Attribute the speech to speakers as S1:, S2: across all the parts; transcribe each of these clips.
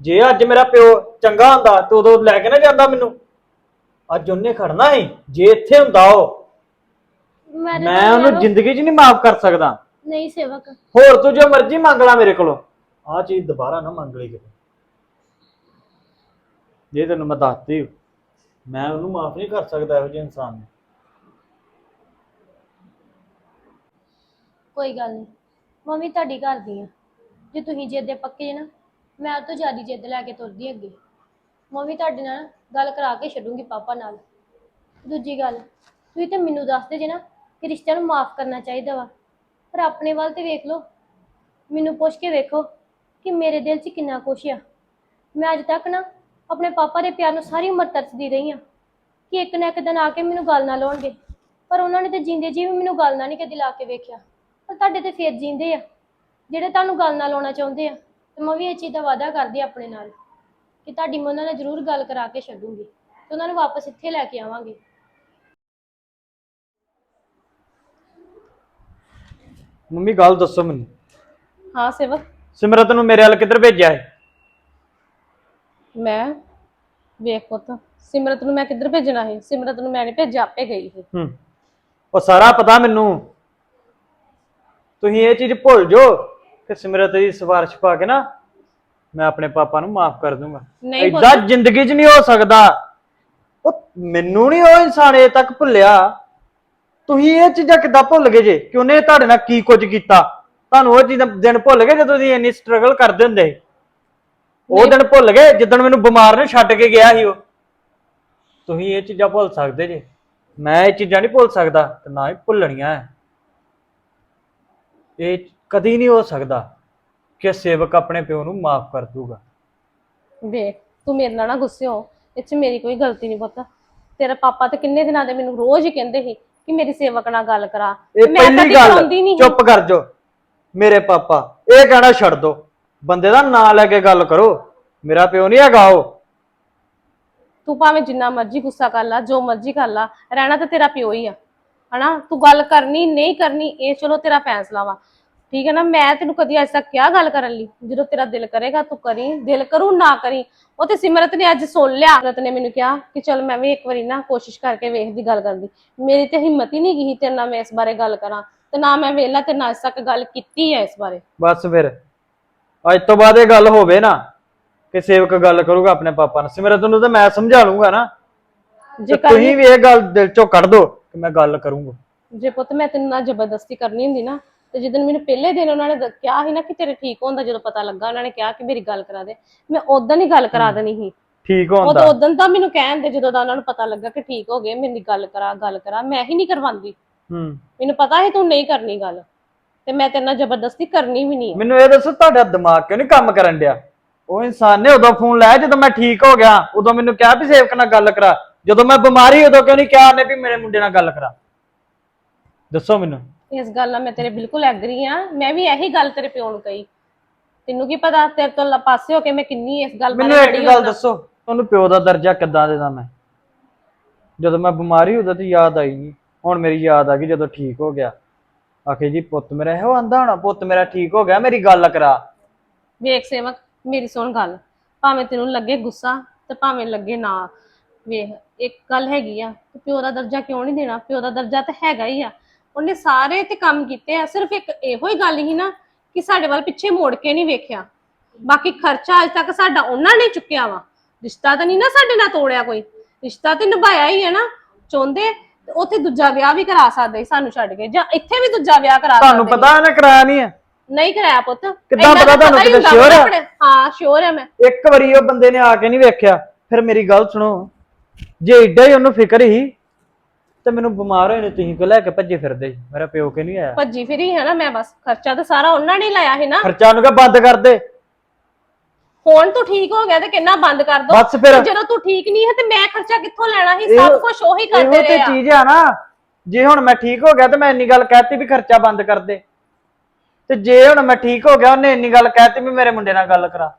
S1: ਜੇ ਅੱਜ ਮੇਰਾ ਪਿਓ ਚੰਗਾ ਹੁੰਦਾ ਤੇ ਉਦੋਂ ਲੈ ਕੇ ਨਾ ਜਾਂਦਾ ਮੈਨੂੰ। ਅੱਜ ਉਹਨੇ ਖੜਨਾ ਸੀ ਜੇ ਇੱਥੇ ਹੁੰਦਾ ਉਹ
S2: ਮੈਂ ਤੇ
S1: ਮੈਂ
S2: ਤੁਹਾਨੂੰ
S1: ਉਹਨੂੰ
S2: ਯਾਰੋ-
S1: ਜ਼ਿੰਦਗੀ 'ਚ ਨਹੀਂ ਮਾਫ ਕਰ ਸਕਦਾ।
S2: ਨਹੀਂ ਸੇਵਕ।
S1: ਹੋਰ ਤੂੰ ਜੋ ਮਰਜ਼ੀ ਮੰਗ ਲੈ ਮੇਰੇ ਕੋਲੋਂ। ਆਹ ਚੀਜ਼ ਦੁਬਾਰਾ ਨਾ ਮੰਗ ਲਈ ਕਿਤੇ। ਜੇ ਤੈਨੂੰ ਮੈਂ ਦੱਸਤੀ ਮੈਂ ਉਹਨੂੰ ਮਾਫ ਨਹੀਂ ਕਰ ਸਕਦਾ ਇਹੋ ਜਿਹੇ ਇਨਸਾਨ ਨੂੰ।
S2: ਕੋਈ ਗੱਲ ਨਹੀਂ। ਮੰਮੀ ਤੁਹਾਡੀ ਘਰ ਦੀ ਆ। ਜੇ ਤੁਸੀਂ ਜਿੱਦ ਦੇ ਪੱਕੇ ਜੇ ਨਾ। ਮੈਂ ਉਹ ਤੋਂ ਜ਼ਿਆਦਾ ਜਿੱਦ ਲੈ ਕੇ ਤੁਰਦੀ ਅੱਗੇ। ਮੈਂ ਵੀ ਤੁਹਾਡੇ ਨਾਲ ਗੱਲ ਕਰਾ ਕੇ ਛੱਡੂੰਗੀ ਪਾਪਾ ਨਾਲ। ਦੂਜੀ ਗੱਲ, ਤੁਸੀਂ ਤਾਂ ਮੈਨੂੰ ਦੱਸਦੇ ਜੇ ਨਾ ਕਿ ਰਿਸ਼ਤਿਆਂ ਨੂੰ ਮਾਫ ਕਰਨਾ ਚਾਹੀਦਾ ਵਾ। ਪਰ ਆਪਣੇ ਵੱਲ ਤੇ ਵੇਖ ਲਓ, ਮੈਨੂੰ ਪੁੱਛ ਕੇ ਵੇਖੋ ਕਿ ਮੇਰੇ ਦਿਲ 'ਚ ਕਿੰਨਾ ਕੁਛ ਆ। ਮੈਂ ਅੱਜ ਤੱਕ ਨਾ ਆਪਣੇ ਪਾਪਾ ਦੇ ਪਿਆਰ ਨੂੰ ਸਾਰੀ ਉਮਰ ਤਰਸਦੀ ਰਹੀ ਆ ਕਿ ਇੱਕ ਨਾ ਇੱਕ ਦਿਨ ਆ ਕੇ ਮੈਨੂੰ ਗੱਲ ਨਾ ਲਾਉਣਗੇ। ਪਰ ਉਹਨਾਂ ਨੇ ਤੇ ਜਿੰਦੇ ਜੀ ਵੀ ਮੈਨੂੰ ਗੱਲ ਨਾ ਨਹੀਂ ਕਦੀ ਲਾ ਕੇ ਵੇਖਿਆ। ਪਰ ਤੁਹਾਡੇ ਤੇ ਫੇਰ ਜਿੰਦੇ ਆ, ਜਿਹੜੇ ਤੁਹਾਨੂੰ ਗੱਲ ਨਾ ਲਾਉਣਾ ਚਾਹੁੰਦੇ ਆ। ਤੇ ਮੈਂ ਵੀ ਇਹ ਚੀਜ਼ ਦਾ ਵਾਅਦਾ ਕਰਦੀ ਆਪਣੇ ਨਾਲ ਕਿ ਤੁਹਾਡੀ ਮੈਂ ਉਹਨਾਂ ਨਾਲ ਜ਼ਰੂਰ ਗੱਲ ਕਰਾ ਕੇ ਛੱਡੂੰਗੀ ਤੇ ਉਹਨਾਂ ਨੂੰ ਵਾਪਸ ਇੱਥੇ ਲੈ ਕੇ ਆਵਾਂਗੇ।
S1: ਮੰਮੀ ਗੱਲ ਦੱਸੋ ਮੈਨੂੰ।
S3: ਹਾਂ ਸੇਵਕ
S1: ਸਿਮਰਤ ਨੂੰ ਮੇਰੇ ਵੱਲ ਕਿੱਧਰ ਭੇਜਿਆ ਹੈ
S3: ਮੈਂ? ਵੇਖ ਪੁੱਤ ਸਿਮਰਤ ਨੂੰ ਮੈਂ ਕਿੱਧਰ ਭੇਜਣਾ ਹੈ ਸਿਮਰਤ ਨੂੰ ਮੈਂ ਨਹੀਂ ਭੇਜਿਆ ਆਪੇ ਗਈ ਸੀ।
S1: ਹੂੰ। ਉਹ ਸਾਰਾ ਪਤਾ ਮੈਨੂੰ। ਤੁਸੀਂ ਇਹ ਚੀਜ਼ ਭੁੱਲ ਜਾਓ ਕਿ ਸਿਮਰਤ ਦੀ ਸਿਫਾਰਿਸ਼ ਪਾ ਕੇ ਨਾ ਮੈਂ ਆਪਣੇ ਪਾਪਾ ਨੂੰ ਮਾਫ ਕਰ ਦੂੰਗਾ।
S3: ਨਹੀਂ
S1: ਜ਼ਿੰਦਗੀ 'ਚ ਨਹੀਂ ਹੋ ਸਕਦਾ। ਉਹ ਮੈਨੂੰ ਨਹੀਂ ਉਹ ਇਨਸਾਨ ਇਹ ਤੱਕ ਭੁੱਲਿਆ। ਤੁਸੀਂ ਇਹ ਚੀਜ਼ਾਂ ਕਿੱਦਾਂ ਭੁੱਲ ਗਏ ਜੇ? ਕਿ ਉਹਨੇ ਤੁਹਾਡੇ ਨਾਲ ਕੀ ਕੁਝ ਕੀਤਾ? ਤੁਹਾਨੂੰ ਉਹ ਚੀਜ਼ਾਂ ਦਿਨ ਭੁੱਲ ਗਏ ਜਦੋਂ ਤੁਸੀਂ ਇੰਨੀ ਸਟਰਗਲ ਕਰਦੇ ਹੁੰਦੇ ਸੀ? ਉਹ ਦਿਨ ਭੁੱਲ ਗਏ ਜਿੱਦਣ ਮੈਨੂੰ ਬਿਮਾਰ ਨੇ ਛੱਡ ਕੇ ਗਿਆ ਸੀ ਉਹ? ਤੁਸੀਂ ਇਹ ਚੀਜ਼ਾਂ ਭੁੱਲ ਸਕਦੇ ਜੇ। ਮੈਂ ਇਹ ਚੀਜ਼ਾਂ ਨਹੀਂ ਭੁੱਲ ਸਕਦਾ ਤੇ ਨਾ ਹੀ ਭੁੱਲਣੀਆਂ ਇਹ ਕਦੀ ਨਹੀਂ ਹੋ ਸਕਦਾ। ਕਿ ਸੇਵਕ ਆਪਣੇ ਪਿਓ ਨੂੰ ਮਾਫ ਕਰ ਦੂਗਾ
S3: ਵੇਖ ਤੂੰ ਮੇਰੇ ਨਾਲ ਨਾ ਗੁੱਸੇ ਹੋ। ਇਹ ਚ ਮੇਰੀ ਕੋਈ ਗਲਤੀ ਨਹੀਂ ਪੁੱਤ। ਤੇਰਾ ਪਾਪਾ ਤੇ ਕਿੰਨੇ ਦਿਨਾਂ ਦੇ ਮੈਨੂੰ ਰੋਜ਼ ਹੀ ਕਹਿੰਦੇ ਸੀ ਕਿ ਮੇਰੀ ਸੇਵਕ ਨਾਲ ਗੱਲ ਕਰਾ।
S1: ਇਹ
S3: ਮੈਂ
S1: ਪਹਿਲੀ
S3: ਕਦੀ
S1: ਗੱਲ
S3: ਕਰਾਉਂਦੀ ਨਹੀਂ।
S1: ਚੁੱਪ ਕਰ ਜੋ ਮੇਰੇ ਪਾਪਾ ਇਹ ਕਹਿਣਾ ਛੱਡ ਦੋ। ਬੰਦੇ ਦਾ ਨਾਂ ਲੈ ਕੇ ਗੱਲ ਕਰੋ। ਮੇਰਾ ਪਿਓ ਨਹੀਂ ਹੈਗਾ ਉਹ।
S3: ਤੂੰ ਭਾਵੇਂ ਜਿੰਨਾ ਮਰਜ਼ੀ ਗੁੱਸਾ ਕਰ ਲਾ ਜੋ ਮਰਜ਼ੀ ਕਰ ਲਾ ਰਹਿਣਾ ਤਾਂ ਤੇਰਾ ਪਿਓ ਹੀ ਆ। ਹਨਾ? ਤੂੰ ਗੱਲ ਕਰਨੀ ਨਹੀਂ ਕਰਨੀ ਇਹ ਚਲੋ ਤੇਰਾ ਫੈਸਲਾ ਵਾ। ਠੀਕ ਹੈ ਨਾ ਮੈਂ ਤੈਨੂੰ ਕਦੀ ਅੱਜ ਤੱਕ ਕਿਹਾ ਗੱਲ ਕਰਨ ਲਈ ਜਦੋਂ ਤੇਰਾ ਦਿਲ ਕਰੇਗਾ ਤੂੰ ਕਰੀ ਦਿਲ ਕਰੂ ਨਾ ਕਰੀ। ਉਹ ਤੇ ਸਿਮਰਤ ਨੇ ਅੱਜ ਸੁਣ ਲਿਆ। ਸਿਮਰਤ ਨੇ ਮੈਨੂੰ ਕਿਹਾ ਕਿ ਚਲ ਮੈਂ ਵੀ ਇੱਕ ਵਾਰੀ ਨਾ ਕੋਸ਼ਿਸ਼ ਕਰਕੇ ਵੇਖਦੀ ਗੱਲ ਕਰਨ ਦੀ। ਮੇਰੀ ਤੇ ਹਿੰਮਤ ਹੀ ਨਹੀਂ ਗਈ ਤੇਰੇ ਨਾਲ ਮੈਂ ਇਸ ਬਾਰੇ ਗੱਲ ਕਰਾਂ ਤੇ ਨਾ ਮੈਂ ਵੇਲਾ ਤੇ ਨਾ ਅੱਜ ਤੱਕ ਗੱਲ ਕੀਤੀ ਹੈ ਇਸ ਬਾਰੇ।
S1: ਬਸ ਫਿਰ ਅੱਜ ਤੋਂ ਬਾਅਦ ਇਹ ਗੱਲ ਹੋਵੇ ਨਾ ਕਿ ਸੇਵਕ ਗੱਲ ਕਰੂਗਾ ਆਪਣੇ ਪਾਪਾ ਨਾਲ। ਸਿਮਰਤ ਨੂੰ ਤਾਂ ਮੈਂ ਸਮਝਾ ਲੂੰਗਾ ਨਾ।
S3: ਜੇ
S1: ਤੇ ਤੁਸੀਂ ਵੀ ਇਹ ਗੱਲ ਦਿਲ ਚੋਂ ਕੱਢ ਦੋ ਕਿ ਮੈਂ ਗੱਲ ਕਰੂੰਗਾ।
S3: ਜੇ ਪੁੱਤ ਮੈਂ ਤੈਨੂੰ ਨਾਲ ਜ਼ਬਰਦਸਤੀ ਕਰਨੀ ਹੁੰਦੀ ਨਾ ਤੇ ਜਿੱਦਣ ਮੈਨੂੰ ਪਹਿਲੇ ਦਿਨ ਉਹਨਾਂ ਨੇ ਦ- ਕਿਹਾ ਸੀ ਨਾ ਕਿ ਤੇਰੇ ਠੀਕ ਹੁੰਦਾ ਜਦੋਂ ਪਤਾ ਲੱਗਾ ਉਹਨਾਂ ਨੇ ਕਿਹਾ ਕਿ ਮੇਰੀ ਗੱਲ ਕਰਾ ਦੇ। ਮੈਂ ਉਦੋਂ ਹੀ ਗੱਲ ਕਰਾ ਦੇਣੀ ਸੀ।
S1: ਠੀਕ
S3: ਉਹ ਤਾਂ ਉਦੋਂ ਤਾਂ ਮੈਨੂੰ ਕਹਿਣ ਦੇ ਜਦੋਂ ਦਾ ਉਹਨਾਂ ਨੂੰ ਪਤਾ ਲੱਗਾ ਕਿ ਠੀਕ ਹੋ ਗਏ ਮੇਰੀ ਗੱਲ ਕਰਾ ਗੱਲ ਕਰਾ ਮੈਂ ਹੀ ਨਹੀਂ ਕਰਵਾਉਂਦੀ।
S1: ਹੂੰ।
S3: ਮੈਨੂੰ ਪਤਾ ਸੀ ਤੂੰ ਨਹੀਂ ਕਰਨੀ ਗੱਲ ਤੇ ਮੈਂ ਤੇਰੇ ਨਾਲ ਜ਼ਬਰਦਸਤੀ ਕਰਨੀ ਵੀ ਨਹੀਂ
S1: ਮੈਨੂੰ ਇਹ ਦੱਸੋ ਤੁਹਾਡਾ ਦਿਮਾਗ ਕਿਉਂ ਨਹੀਂ ਕੰਮ ਕਰਨ ਡਿਆ? ਉਹ ਇਨਸਾਨ ਨੇ ਉਦੋਂ ਫੋਨ ਲਾਇਆ ਜਦੋਂ ਮੈਂ ਠੀਕ ਹੋ ਗਿਆ ਉਦੋਂ ਮੈਨੂੰ ਕਿਹਾ ਵੀ ਸੇਵਕ ਨਾਲ ਗੱਲ ਕਰਾ। ਜਦੋਂ ਮੈਂ ਬਿਮਾਰੀ ਉਦੋਂ ਕਿਉਂ ਨਹੀਂ ਕਿਹਾ ਨੇ ਵੀ ਮੇਰੇ ਮੁੰਡੇ ਨਾਲ ਗੱਲ ਕਰਾ। ਦੱਸੋ ਮੈਨੂੰ।
S3: ਇਸ ਗੱਲ ਨਾਲ ਮੈਂ ਤੇਰੇ ਬਿਲਕੁਲ ਐਗਰੀ ਆ ਮੈਂ ਵੀ ਇਹੀ ਗੱਲ ਤੇਰੇ ਪਿਓ ਨੂੰ ਕਹੀ। ਤੈਨੂੰ ਕੀ ਪਤਾ ਤੇਰੇ ਤੋਂ ਪਾਸੇ ਹੋ ਕੇ ਮੈਂ ਕਿੰਨੀ ਇਸ ਗੱਲ
S1: ਮੈਨੂੰ ਇੱਕ ਗੱਲ ਦੱਸੋ ਤੁਹਾਨੂੰ ਪਿਓ ਦਾ ਦਰਜਾ ਕਿੱਦਾਂ ਦੇਦਾ ਮੈਂ? ਜਦੋਂ ਮੈਂ ਬਿਮਾਰੀ ਉਦੋਂ ਤੇ ਯਾਦ ਆਈ ਨਹੀਂ ਹੁਣ ਮੇਰੀ ਯਾਦ ਆ ਗਈ ਜਦੋਂ ਠੀਕ ਹੋ ਗਿਆ। ਆਖੇ ਜੀ ਪੁੱਤ ਮੇਰਾ ਇਹੋ ਆਂਦਾ ਹੋਣਾ ਪੁੱਤ ਮੇਰਾ ਠੀਕ ਹੋ ਗਿਆ ਮੇਰੀ ਗੱਲ ਕਰਾ।
S3: ਵੇਖ ਸੇਵਕ ਮੇਰੀ ਸੁਣ ਗੱਲ। ਭਾਵੇਂ ਤੈਨੂੰ ਲੱਗੇ ਗੁੱਸਾ ਤੇ ਭਾਵੇਂ ਲੱਗੇ ਨਾ। ਵੇਖ ਇੱਕ ਗੱਲ ਹੈਗੀ ਆ ਪਿਓ ਦਾ ਦਰਜਾ ਕਿਉਂ ਨਹੀਂ ਦੇਣਾ? ਪਿਓ ਦਾ ਦਰਜਾ ਤਾਂ ਹੈਗਾ ਹੀ ਆ। ਉਹਨੇ ਸਾਰੇ ਤੇ ਕੰਮ ਕੀਤੇ ਆ ਸਿਰਫ ਇੱਕ ਇਹੋ ਹੀ ਗੱਲ ਹੀ ਨਾ ਕਿ ਸਾਡੇ ਵੱਲ ਪਿੱਛੇ ਮੋੜ ਕੇ ਨਹੀਂ ਵੇਖਿਆ। ਬਾਕੀ ਖਰਚਾ ਅੱਜ ਤੱਕ ਸਾਡਾ ਉਹਨਾਂ ਨੇ ਚੁੱਕਿਆ ਵਾ। ਰਿਸ਼ਤਾ ਤਾਂ ਨਹੀਂ ਨਾ ਸਾਡੇ ਨਾਲ ਤੋੜਿਆ ਕੋਈ। ਰਿਸ਼ਤਾ ਤੇ ਨਿਭਾਇਆ ਹੀ ਹੈ ਨਾ। ਚਾਹੁੰਦੇ ਤੇ ਉੱਥੇ ਦੂਜਾ ਵਿਆਹ ਵੀ ਕਰਾ ਸਕਦੇ ਸੀ ਸਾਨੂੰ ਛੱਡ ਕੇ ਜਾਂ ਇੱਥੇ ਵੀ ਦੂਜਾ ਵਿਆਹ ਕਰਾ
S1: ਤੁਹਾਨੂੰ
S3: ਸਕਦੇ
S1: ਪਤਾ ਇਹਨੇ ਕਰਾਇਆ ਨਹੀਂ ਹੈ?
S3: ਨਹੀਂ ਕਰਾਇਆ ਪੁੱਤ।
S1: ਕਿੱਦਾਂ
S3: ਇੰਨਾ
S1: ਪਤਾ
S3: ਤਾਂ
S1: ਤੁਹਾਨੂੰ
S3: ਹੀ
S1: ਕਿਤੇ
S3: ਹੁੰਦਾ
S1: sure
S3: ਵਾ
S1: ਆ?
S3: ਆਪਣੇ- ਹਾਂ ਸ਼ੋਰ ਹੈ ਮੈਂ।
S1: ਇੱਕ ਵਾਰੀ ਉਹ ਬੰਦੇ ਨੇ ਆ ਕੇ ਨਹੀਂ ਵੇਖਿਆ ਫਿਰ ਮੇਰੀ ਗੱਲ ਸੁਣੋ। ਜੇ ਏਡਾ ਹੀ ਉਹਨੂੰ ਫਿਕਰ ਹੀ ਤੇ ਮੈਨੂੰ ਬਿਮਾਰ ਹੋਏ ਨੇ ਤੁਸੀਂ ਕੋ ਲੈ ਕੇ ਭੱਜੇ ਫਿਰਦੇ? ਸੀ। ਮੇਰਾ ਪਿਓ ਕਿ ਨਹੀਂ ਆਇਆ?
S3: ਭੱਜੀ ਫਿਰੀ ਹੈ ਨਾ ਮੈਂ ਬਸ ਖਰਚਾ ਤਾਂ ਸਾਰਾ ਉਹਨਾਂ ਨੇ ਹੀ ਲਾਇਆ ਹੈ ਨਾ।
S1: ਖਰਚਾ ਨੂੰ ਕਹ ਬੰਦ ਕਰ ਦੇ
S3: ਹੁਣ ਤੂੰ ਠੀਕ ਹੋ ਗਿਆ ਤੇ ਕਿੰਨਾ ਬੰਦ ਕਰ ਦੋ?
S1: ਬਸ ਫਿਰ।
S3: ਜਦੋਂ ਤੂੰ ਠੀਕ ਨਹੀਂ ਹੈ ਤੇ ਮੈਂ ਖਰਚਾ ਕਿੱਥੋਂ ਲੈਣਾ ਸੀ?
S1: ਇਹੋ-
S3: ਸਭ ਕੁਝ ਉਹੀ
S1: ਇਹੋ
S3: ਕਰਦੇ
S1: ਤੇ
S3: ਰਹੇ ਆ।
S1: ਚੀਜ਼ ਆ ਨਾ। ਜੇ ਹੁਣ ਮੈਂ ਠੀਕ ਹੋ ਗਿਆ ਤੇ ਮੈਂ ਇੰਨੀ ਗੱਲ ਕਹਿਤੀ ਵੀ ਖਰਚਾ ਬੰਦ ਕਰ ਦੇ। ਤੇ ਜੇ ਹੁਣ ਮੈਂ ਠੀਕ ਹੋ ਗਿਆ ਉਹਨੇ ਇੰਨੀ ਗੱਲ ਕਹਿਤੀ ਵੀ ਮੇਰੇ ਮੁੰਡੇ ਨਾਲ ਗੱਲ ਕਰਾ।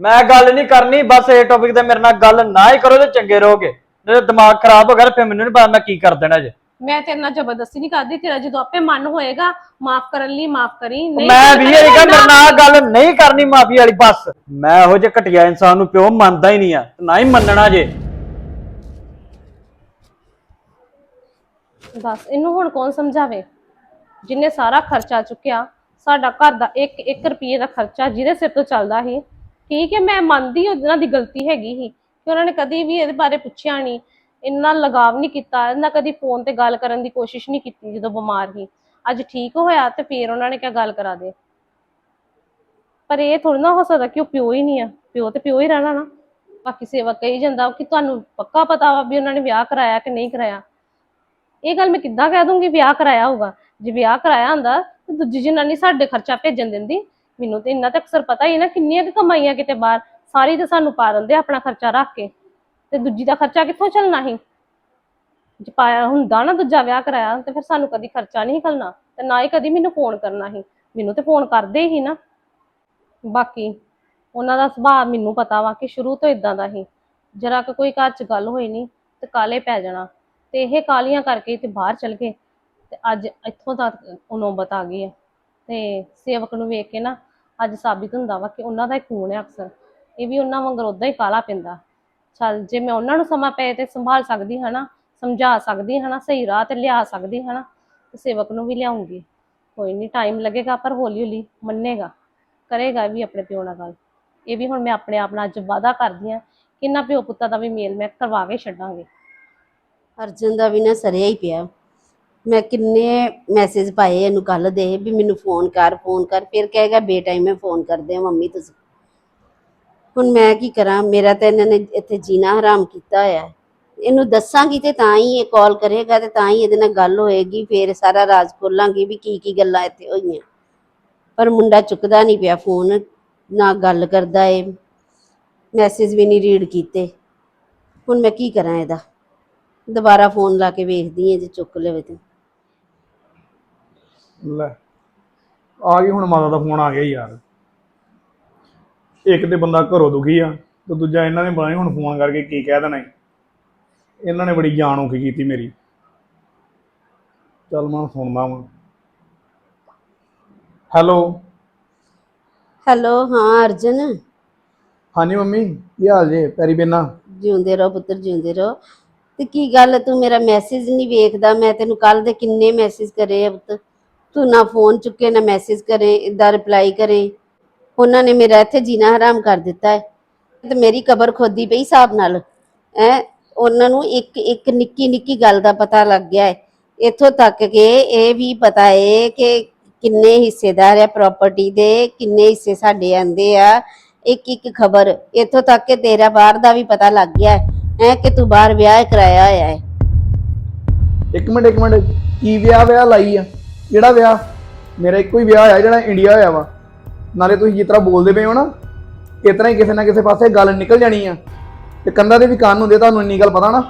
S1: ਮੈਂ ਗੱਲ ਨਹੀਂ ਕਰਨੀ ਬਸ ਇਹ ਟੌਪਿਕ ਤੇ ਮੇਰੇ ਨਾਲ ਗੱਲ ਨਾ ਹੀ ਕਰੋ ਤੇ ਚੰਗੇ ਰਹੋਗੇ। ਤਾਂ ਦਿਮਾਗ ਖਰਾਬ ਹੋ ਗਿਆ ਫਿਰ ਮੈਨੂੰ ਨਹੀਂ ਪਤਾ ਮੈਂ ਕੀ ਕਰ ਦੇਣਾ ਜੇ।
S3: ਮੈਂ ਤੇਰੇ ਨਾਲ ਜ਼ਬਰਦਸਤੀ ਨਹੀਂ ਕਰਦੀ ਤੇਰਾ ਜਦੋਂ ਆਪੇ ਮਨ ਹੋਏਗਾ ਮਾਫ ਕਰਨ ਲਈ ਮਾਫ ਕਰੀ ਨਹੀਂ
S1: ਮੈਂ ਵੀ ਇਹ
S3: ਕਰਨਾ,
S1: ਕਿਹਾ ਮੇਰੇ ਨਾਲ ਗੱਲ ਨਹੀਂ ਕਰਨੀ ਮਾਫੀ ਵਾਲੀ ਬਸ। ਮੈਂ ਇਹੋ ਜਿਹੇ ਘਟਿਆ ਇਨਸਾਨ ਨੂੰ ਪਿਓ ਮੰਨਦਾ ਹੀ ਨਹੀਂ ਆ ਨਾ ਹੀ ਮੰਨਣਾ ਜੇ।
S3: ਦੱਸ ਇਹਨੂੰ ਹੁਣ ਕੌਣ ਸਮਝਾਵੇ? ਜਿਨੇ ਸਾਰਾ ਖਰਚਾ ਚੁੱਕਿਆ ਸਾਡਾ ਘਰ ਦਾ 1 1 ਰੁਪਏ ਦਾ ਖਰਚਾ ਜਿਹਦੇ ਸਿਰ ਤੋਂ ਚੱਲਦਾ ਸੀ। ਠੀਕ ਹੈ ਮੈਂ ਮੰਨਦੀ ਉਹਨਾਂ ਦੀ ਗਲਤੀ ਹੈਗੀ ਸੀ। ਕਿ ਉਹਨਾਂ ਨੇ ਕਦੀ ਵੀ ਇਹਦੇ ਬਾਰੇ ਪੁੱਛਿਆ ਨਹੀਂ, ਇੰਨਾ ਲਗਾਵ ਨਹੀਂ ਕੀਤਾ ਇਹਨਾਂ ਕਦੀ ਫੋਨ ਤੇ ਗੱਲ ਕਰਨ ਦੀ ਕੋਸ਼ਿਸ਼ ਨਹੀਂ ਕੀਤੀ ਜਦੋਂ ਬਿਮਾਰ ਸੀ। ਅੱਜ ਠੀਕ ਹੋਇਆ ਤੇ ਫਿਰ ਉਹਨਾਂ ਨੇ ਕਿਹਾ ਗੱਲ ਕਰਾ ਦੇ। ਪਰ ਇਹ ਥੋੜਾ ਨਾ ਹੋ ਸਕਦਾ ਕਿ ਉਹ ਪਿਓ ਹੀ ਨਹੀਂ ਆ, ਪਿਓ ਤੇ ਪਿਓ ਹੀ ਰਹਿਣਾ ਨਾ। ਬਾਕੀ ਸੇਵਾ ਕਹੀ ਜਾਂਦਾ ਕਿ ਤੁਹਾਨੂੰ ਪੱਕਾ ਪਤਾ ਵਾ ਵੀ ਉਹਨਾਂ ਨੇ ਵਿਆਹ ਕਰਾਇਆ ਕਿ ਨਹੀਂ ਕਰਾਇਆ। ਇਹ ਗੱਲ ਮੈਂ ਕਿੱਦਾਂ ਕਹਿ ਦੂੰਗੀ, ਵਿਆਹ ਕਰਾਇਆ ਹੋਊਗਾ। ਜੇ ਵਿਆਹ ਕਰਾਇਆ ਹੁੰਦਾ, ਤੇ ਦੂਜੀ ਜਨਾਨੀ ਸਾਡੇ ਖਰਚਾ ਭੇਜਣ ਦਿੰਦੀ। ਮੈਨੂੰ ਤੇ ਇੰਨਾ ਤਾਂ ਅਕਸਰ ਪਤਾ ਹੀ ਨਾ ਕਿੰਨੀਆਂ ਕੁ ਕਮਾਈਆਂ ਕਿਤੇ ਬਾਹਰ। ਸਾਰੀ ਤੇ ਸਾਨੂੰ ਪਾ ਦਿੰਦੇ ਆਪਣਾ ਖਰਚਾ ਰੱਖ ਕੇ। ਤੇ ਦੂਜੀ ਦਾ ਖਰਚਾ ਕਿੱਥੋਂ ਚੱਲਣਾ ਸੀ? ਜੇ ਪਾਇਆ ਹੁੰਦਾ ਨਾ ਦੂਜਾ ਵਿਆਹ ਕਰਾਇਆ, ਤੇ ਫਿਰ ਸਾਨੂੰ ਕਦੀ ਖਰਚਾ ਨਹੀਂ ਕਰਨਾ ਤੇ ਨਾ ਹੀ ਕਦੀ ਮੈਨੂੰ ਫੋਨ ਕਰਨਾ ਸੀ। ਮੈਨੂੰ ਤੇ ਫੋਨ ਕਰਦੇ ਹੀ ਨਾ। ਬਾਕੀ ਉਹਨਾਂ ਦਾ ਸੁਭਾਅ ਮੈਨੂੰ ਪਤਾ ਵਾ ਕਿ ਸ਼ੁਰੂ ਤੋਂ ਇਦਾਂ ਦਾ ਹੀ ਜਰਾ ਕਿ ਕੋਈ ਘਰ 'ਚ ਗੱਲ ਹੋਈ ਨਹੀਂ ਤੇ ਕਾਲੇ ਪੈ ਜਾਣਾ। ਤੇ ਇਹ ਕਾਲੀਆਂ ਕਰਕੇ ਤੇ ਬਾਹਰ ਚਲ ਗਏ। ਤੇ ਅੱਜ ਇੱਥੋਂ ਤੱਕ ਉਹ ਨੌਬਤ ਆ ਗਈ ਹੈ ਤੇ ਸੇਵਕ ਨੂੰ ਵੇਖ ਕੇ ਨਾ ਅੱਜ ਸਾਬਿਤ ਹੁੰਦਾ ਵਾ ਕਿ ਉਹਨਾਂ ਦਾ ਹੀ ਖੂਨ ਹੈ ਅਕਸਰ। ਇਹ ਵੀ ਉਹਨਾਂ ਵਾਂਗਰ ਉਦਾਂ ਹੀ ਕਾਲਾ ਪੈਂਦਾ। ਚੱਲ ਜੇ ਮੈਂ ਉਹਨਾਂ ਨੂੰ ਸਮਾਂ ਪਏ ਤੇ ਸੰਭਾਲ ਸਕਦੀ ਹਾਂ ਨਾ, ਸਮਝਾ ਸਕਦੀ ਹਾਂ ਨਾ, ਸਹੀ ਰਾਹ ਤੇ ਲਿਆ ਸਕਦੀ ਹਾਂ ਨਾ, ਤੇ ਸੇਵਕ ਨੂੰ ਵੀ ਲਿਆਉਂਗੀ। ਕੋਈ ਨਹੀਂ ਟਾਈਮ ਲੱਗੇਗਾ ਪਰ ਹੌਲੀ ਹੌਲੀ ਮੰਨੇਗਾ, ਕਰੇਗਾ ਵੀ ਆਪਣੇ ਪਿਓ ਨਾਲ ਗੱਲ। ਇਹ ਵੀ ਹੁਣ ਮੈਂ ਆਪਣੇ ਆਪ ਨਾਲ ਅੱਜ ਵਾਅਦਾ ਕਰਦੀ ਹਾਂ ਕਿ ਇਹਨਾਂ ਪਿਓ ਪੁੱਤਾਂ ਦਾ ਵੀ ਮੇਲ ਮੈਂ ਕਰਵਾ ਕੇ ਛੱਡਾਂਗੇ।
S4: ਅਰਜਨ ਦਾ ਵੀ ਨਾ ਸਰਿਆ ਹੀ ਪਿਆ। ਮੈਂ ਕਿੰਨੇ ਮੈਸੇਜ ਪਾਏ ਇਹਨੂੰ ਕੱਲ ਦੇ ਵੀ ਮੈਨੂੰ ਫੋਨ ਕਰ ਫੋਨ ਕਰ, ਫਿਰ ਕਹੇਗਾ ਬੇਟਾਈਮੇ ਫੋਨ ਕਰਦੇ ਆ ਮੰਮੀ ਤੁਸੀਂ ਹੁਣ ਮੈਂ ਕੀ ਕਰਾਂ? ਮੇਰਾ ਤਾਂ ਇਹਨਾਂ ਨੇ ਇੱਥੇ ਜੀਣਾ ਹਰਾਮ ਕੀਤਾ ਹੋਇਆ ਇਹਨੂੰ ਦੱਸਾਂਗੀ ਤੇ ਤਾਂ ਹੀ ਇਹ ਕਾਲ ਕਰੇਗਾ ਤੇ ਤਾਂ ਹੀ ਇਹਦੇ ਨਾਲ ਗੱਲ ਹੋਏਗੀ, ਫਿਰ ਸਾਰਾ ਰਾਜ਼ ਖੋਲਾਂਗੀ ਵੀ ਕੀ ਕੀ ਗੱਲਾਂ ਇੱਥੇ ਹੋਈਆਂ। ਪਰ ਮੁੰਡਾ ਚੁੱਕਦਾ ਨਹੀਂ ਪਿਆ ਫੋਨ ਨਾ ਗੱਲ ਕਰਦਾ ਏ ਮੈਸੇਜ ਵੀ ਨਹੀਂ ਰੀਡ ਕੀਤੇ। ਹੁਣ ਮੈਂ ਕੀ ਕਰਾਂ ਇਹਦਾ? ਦੁਬਾਰਾ ਫੋਨ ਲਾ ਕੇ ਵੇਖਦੀ ਹਾਂ ਜੇ ਚੁੱਕ ਲਵੇ ਤੇ।
S5: ਲੈ, ਆ ਗਈ ਹੁਣ ਮਾਤਾ ਦਾ ਫੋਨ ਆ ਗਿਆ ਯਾਰ। ਇੱਕ ਤੇ ਬੰਦਾ ਘਰੋਂ ਦੁਖੀ ਆ ਤੇ ਦੂਜਾ ਇਹਨਾਂ ਨੇ ਨੀ ਹੁਣ ਫੋਨ ਕਰਕੇ ਕੀ ਕਹਿ ਦੇਣਾ ਈ। ਇਹਨਾਂ ਨੇ ਬੜੀ ਜਾਨ ਔਖੀ ਕੀਤੀ ਮੇਰੀ। ਚੱਲ ਮੈਂ ਸੁਣਦਾ ਵਾਂ ਹੈਲੋ।
S4: ਹੈਲੋ ਹਾਂ ਅਰਜਨ।
S5: ਹਾਂਜੀ ਮੰਮੀ ਕੀ ਹਾਲ ਜੇ? ਪੈਰੀ ਬੇਨਾ।
S4: ਜਿਉਂਦੇ ਰਹੋ ਪੁੱਤਰ ਜਿਉਂਦੇ ਰਹੋ। ਤੇ ਕੀ ਗੱਲ ਤੂੰ ਮੇਰਾ ਮੈਸੇਜ ਨਹੀਂ ਵੇਖਦਾ ਮੈਂ ਤੈਨੂੰ ਕੱਲ ਦੇ ਕਿੰਨੇ ਮੈਸੇਜ ਕਰੇ ਆ ਪੁੱਤ। ਤੂੰ ਨਾ ਫੋਨ ਚੁੱਕੇ ਨਾ ਮੈਸੇਜ ਕਰੇ ਇਦਾਂ ਰਿਪਲਾਈ ਕਰੇ। ਉਹਨਾਂ ਨੇ ਮੇਰਾ ਇੱਥੇ ਜੀਣਾ ਹਰਾਮ ਕਰ ਦਿੱਤਾ ਹੈ। ਤੇ ਮੇਰੀ ਕਬਰ ਖੋਦੀ ਪਈ ਹਿਸਾਬ ਨਾਲ। ਹੈ, ਉਹਨਾਂ ਨੂੰ ਇੱਕ ਇੱਕ ਨਿੱਕੀ ਨਿੱਕੀ ਗੱਲ ਦਾ ਪਤਾ ਲੱਗ ਗਿਆ ਹੈ। ਇੱਥੋਂ ਤੱਕ ਕਿ ਇਹ ਵੀ ਪਤਾ ਹੈ ਕਿ ਕਿੰਨੇ ਹਿੱਸੇਦਾਰ ਹੈ ਪ੍ਰਾਪਰਟੀ ਦੇ, ਕਿੰਨੇ ਹਿੱਸੇ ਸਾਡੇ ਆਂਦੇ ਆ। ਇੱਕ ਇੱਕ ਖਬਰ। ਇੱਥੋਂ ਤੱਕ ਕਿ ਤੇਰਾ ਬਾਹਰ ਦਾ ਵੀ ਪਤਾ ਲੱਗ ਗਿਆ ਹੈ। ਕਿ ਤੂੰ ਬਾਹਰ ਵਿਆਹ ਕਰਾਇਆ ਹੋਇਆ ਹੈ।
S5: ਇੱਕ ਮਿੰਟ ਇੱਕ ਮਿੰਟ। ਕੀ ਵਿਆਹ ਵਿਆਹ ਲਾਈ ਆ? ਕਿਹੜਾ ਵਿਆਹ? ਮੇਰਾ ਇੱਕੋ ਹੀ ਵਿਆਹ ਆ ਜਿਹੜਾ ਇੰਡੀਆ ਹੋਇਆ ਵਾ। ਨਾਲੇ ਤੁਸੀਂ ਜਿਸ ਤਰ੍ਹਾਂ ਬੋਲਦੇ ਪਏ ਹੋ ਨਾ, ਇਸ ਤਰ੍ਹਾਂ ਹੀ ਕਿਸੇ ਨਾ ਕਿਸੇ ਪਾਸੇ ਗੱਲ ਨਿਕਲ ਜਾਣੀ ਆ। ਤੇ ਕੰਧਾਂ ਦੇ ਵੀ ਕੰਨ ਹੁੰਦੇ ਤੁਹਾਨੂੰ ਇੰਨੀ ਗੱਲ ਪਤਾ ਨਾ?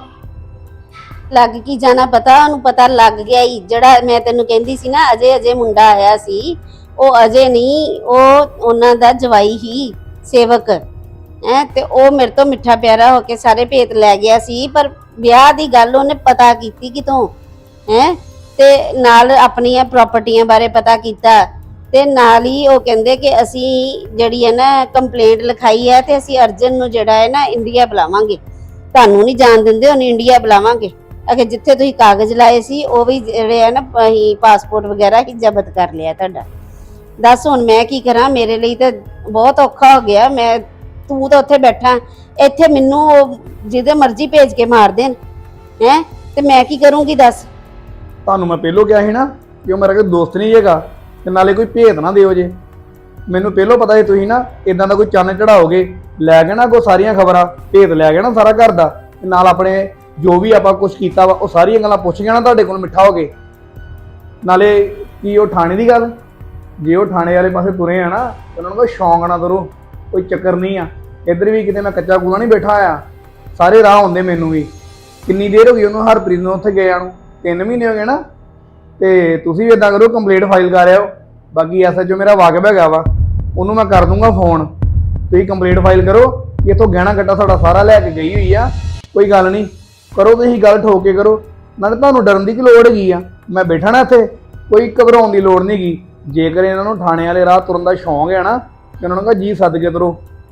S4: ਲੱਗ ਕੀ ਜਾਣਾ ਪਤਾ, ਉਹਨੂੰ ਪਤਾ ਲੱਗ ਗਿਆ ਹੀ। ਜਿਹੜਾ ਮੈਂ ਤੈਨੂੰ ਕਹਿੰਦੀ ਸੀ ਨਾ, ਅਜੇ ਅਜੇ ਮੁੰਡਾ ਆਇਆ ਸੀ। ਉਹ ਅਜੇ ਨਹੀਂ, ਉਹ ਉਹਨਾਂ ਦਾ ਜਵਾਈ ਹੀ, ਸੇਵਕ। ਹੈ, ਤੇ ਉਹ ਮੇਰੇ ਤੋਂ ਮਿੱਠਾ ਪਿਆਰਾ ਹੋ ਕੇ ਸਾਰੇ ਭੇਤ ਲੈ ਗਿਆ ਸੀ, ਪਰ ਵਿਆਹ ਦੀ ਗੱਲ ਉਹਨੇ ਪਤਾ ਕੀਤੀ ਕਿਤੋਂ? ਹੈ, ਤੇ ਨਾਲ ਆਪਣੀਆਂ ਪ੍ਰਾਪਰਟੀਆਂ ਬਾਰੇ ਪਤਾ ਕੀਤਾ। ਤੇ ਨਾਲ ਹੀ ਉਹ ਕਹਿੰਦੇ ਕਿ ਅਸੀਂ ਜਿਹੜੀ ਹੈ ਨਾ ਕੰਪਲੇਂਟ ਲਿਖਾਈ ਹੈ ਤੇ ਅਸੀਂ ਅਰਜਨ ਨੂੰ ਜਿਹੜਾ ਹੈ ਨਾ ਇੰਡੀਆ ਬੁਲਾਵਾਂਗੇ। ਤੁਹਾਨੂੰ ਨਹੀਂ ਜਾਣ ਦਿੰਦੇ, ਉਹਨੂੰ ਇੰਡੀਆ ਬੁਲਾਵਾਂਗੇ। ਅਗੇ ਜਿੱਥੇ ਤੁਸੀਂ ਕਾਗਜ਼ ਲਾਏ ਸੀ, ਉਹ ਵੀ ਜਿਹੜੇ ਆ ਨਾ ਅਸੀਂ ਪਾਸਪੋਰਟ ਵਗੈਰਾ ਹੀ ਜ਼ਬਤ ਕਰ ਲਿਆ ਤੁਹਾਡਾ। ਦੱਸ ਹੁਣ ਮੈਂ ਕੀ ਕਰਾਂ, ਮੇਰੇ ਲਈ ਤਾਂ ਬਹੁਤ ਔਖਾ ਹੋ ਗਿਆ। ਮੈਂ, ਤੂੰ ਤਾਂ ਉੱਥੇ ਬੈਠਾ, ਇੱਥੇ ਮੈਨੂੰ ਜਿਹਦੇ ਮਰਜ਼ੀ ਭੇਜ ਕੇ ਮਾਰ ਦੇਣ। ਹੈ? ਤੇ ਮੈਂ ਕੀ ਕਰੂੰਗੀ ਦੱਸ?
S5: ਤੁਹਾਨੂੰ ਮੈਂ ਪਹਿਲੋਂ ਕਿਹਾ ਸੀ ਨਾ ਕਿ ਉਹ ਮੇਰਾ ਕੋਈ ਦੋਸਤ ਨਹੀਂ ਹੈਗਾ। ਤੇ ਨਾਲੇ ਕੋਈ ਭੇਦ ਨਾ ਦਿਓ ਜੇ। ਮੈਨੂੰ ਪਹਿਲੋਂ ਪਤਾ ਸੀ ਤੁਸੀਂ ਨਾ ਇਦਾਂ ਦਾ ਕੋਈ ਚੰਨ ਚੜਾਓਗੇ, ਲੈ ਕੇ ਨਾ ਕੋ ਸਾਰੀਆਂ ਖਬਰਾਂ, ਭੇਦ ਲੈ ਕੇ ਨਾ ਸਾਰਾ ਘਰ ਦਾ, ਤੇ ਨਾਲ ਆਪਣੇ ਜੋ ਵੀ ਆਪਾਂ ਕੁਝ ਕੀਤਾ ਵਾ, ਉਹ ਸਾਰੀਆਂ ਗੱਲਾਂ ਪੁੱਛ ਗਿਆ ਨਾ ਤੁਹਾਡੇ ਕੋਲ ਮਿੱਠਾ ਹੋ ਕੇ। ਨਾਲੇ ਕੀ ਉਹ ਥਾਣੇ ਦੀ ਗੱਲ? ਜੇ ਉਹ ਥਾਣੇ ਵਾਲੇ ਪਾਸੇ ਤੁਰੇ ਆ ਨਾ ਉਹਨਾਂ ਨੂੰ ਕੋਈ ਸ਼ੌਂਕ ਨਾ ਕਰੋ, ਕੋਈ ਚੱਕਰ ਨਹੀਂ ਆ। ਇੱਧਰ ਵੀ ਕਿਤੇ ਮੈਂ ਕੱਚਾ ਕੂਲਾ ਨਹੀਂ ਬੈਠਾ ਆ ਸਾਰੇ ਰਾਹ ਹੁੰਦੇ ਮੈਨੂੰ ਵੀ। ਕਿੰਨੀ ਦੇਰ ਹੋ ਗਈ ਉਹਨੂੰ ਹਰਪ੍ਰੀਤ ਨੂੰ ਉੱਥੇ ਗਿਆ ਨੂੰ? 3 ਮਹੀਨੇ ਹੋ ਗਏ ਨਾ? ਤੇ ਤੁਸੀਂ ਵੀ ਇਦਾਂ ਕਰੋ ਕੰਪਲੀਟ ਫਾਈਲ ਕਰ ਆਓ ਬਾਕੀ ਐਸਐਚਓ ਮੇਰਾ ਵਾਕਬ ਹੈਗਾ ਵਾ, ਉਹਨੂੰ ਮੈਂ ਕਰ ਦੂੰਗਾ ਫੋਨ ਤੁਸੀਂ ਕੰਪਲੀਟ ਫਾਈਲ ਕਰੋ ਕਿ ਇੱਥੋਂ ਗਹਿਣਾ ਗੱਟਾ ਸਾਡਾ ਸਾਰਾ ਲੈ ਕੇ ਗਈ ਹੋਈ ਆ। ਕੋਈ ਗੱਲ ਨਹੀਂ, ਕਰੋ ਤੁਸੀਂ ਗੱਲ, ਠੋਕ ਕੇ ਕਰੋ। ਨਾਲੇ ਤੁਹਾਨੂੰ ਡਰਨ ਦੀ ਕੀ ਲੋੜ ਹੈਗੀ ਆ? ਮੈਂ ਬੈਠਾ ਨਾ ਇੱਥੇ, ਕੋਈ ਘਬਰਾਉਣ ਦੀ ਲੋੜ ਨਹੀਂਗੀ ਜੇਕਰ ਇਹਨਾਂ ਨੂੰ ਥਾਣੇ ਵਾਲੇ ਰਾਹ ਤੁਰਨ ਦਾ ਸ਼ੌਂਕ ਹੈ ਨਾ, ਤੇ ਉਹਨਾਂ ਨੂੰ ਕਹਾ, ਜੀ, ਸੱਦ ਕੇ ਤੁਰੋ।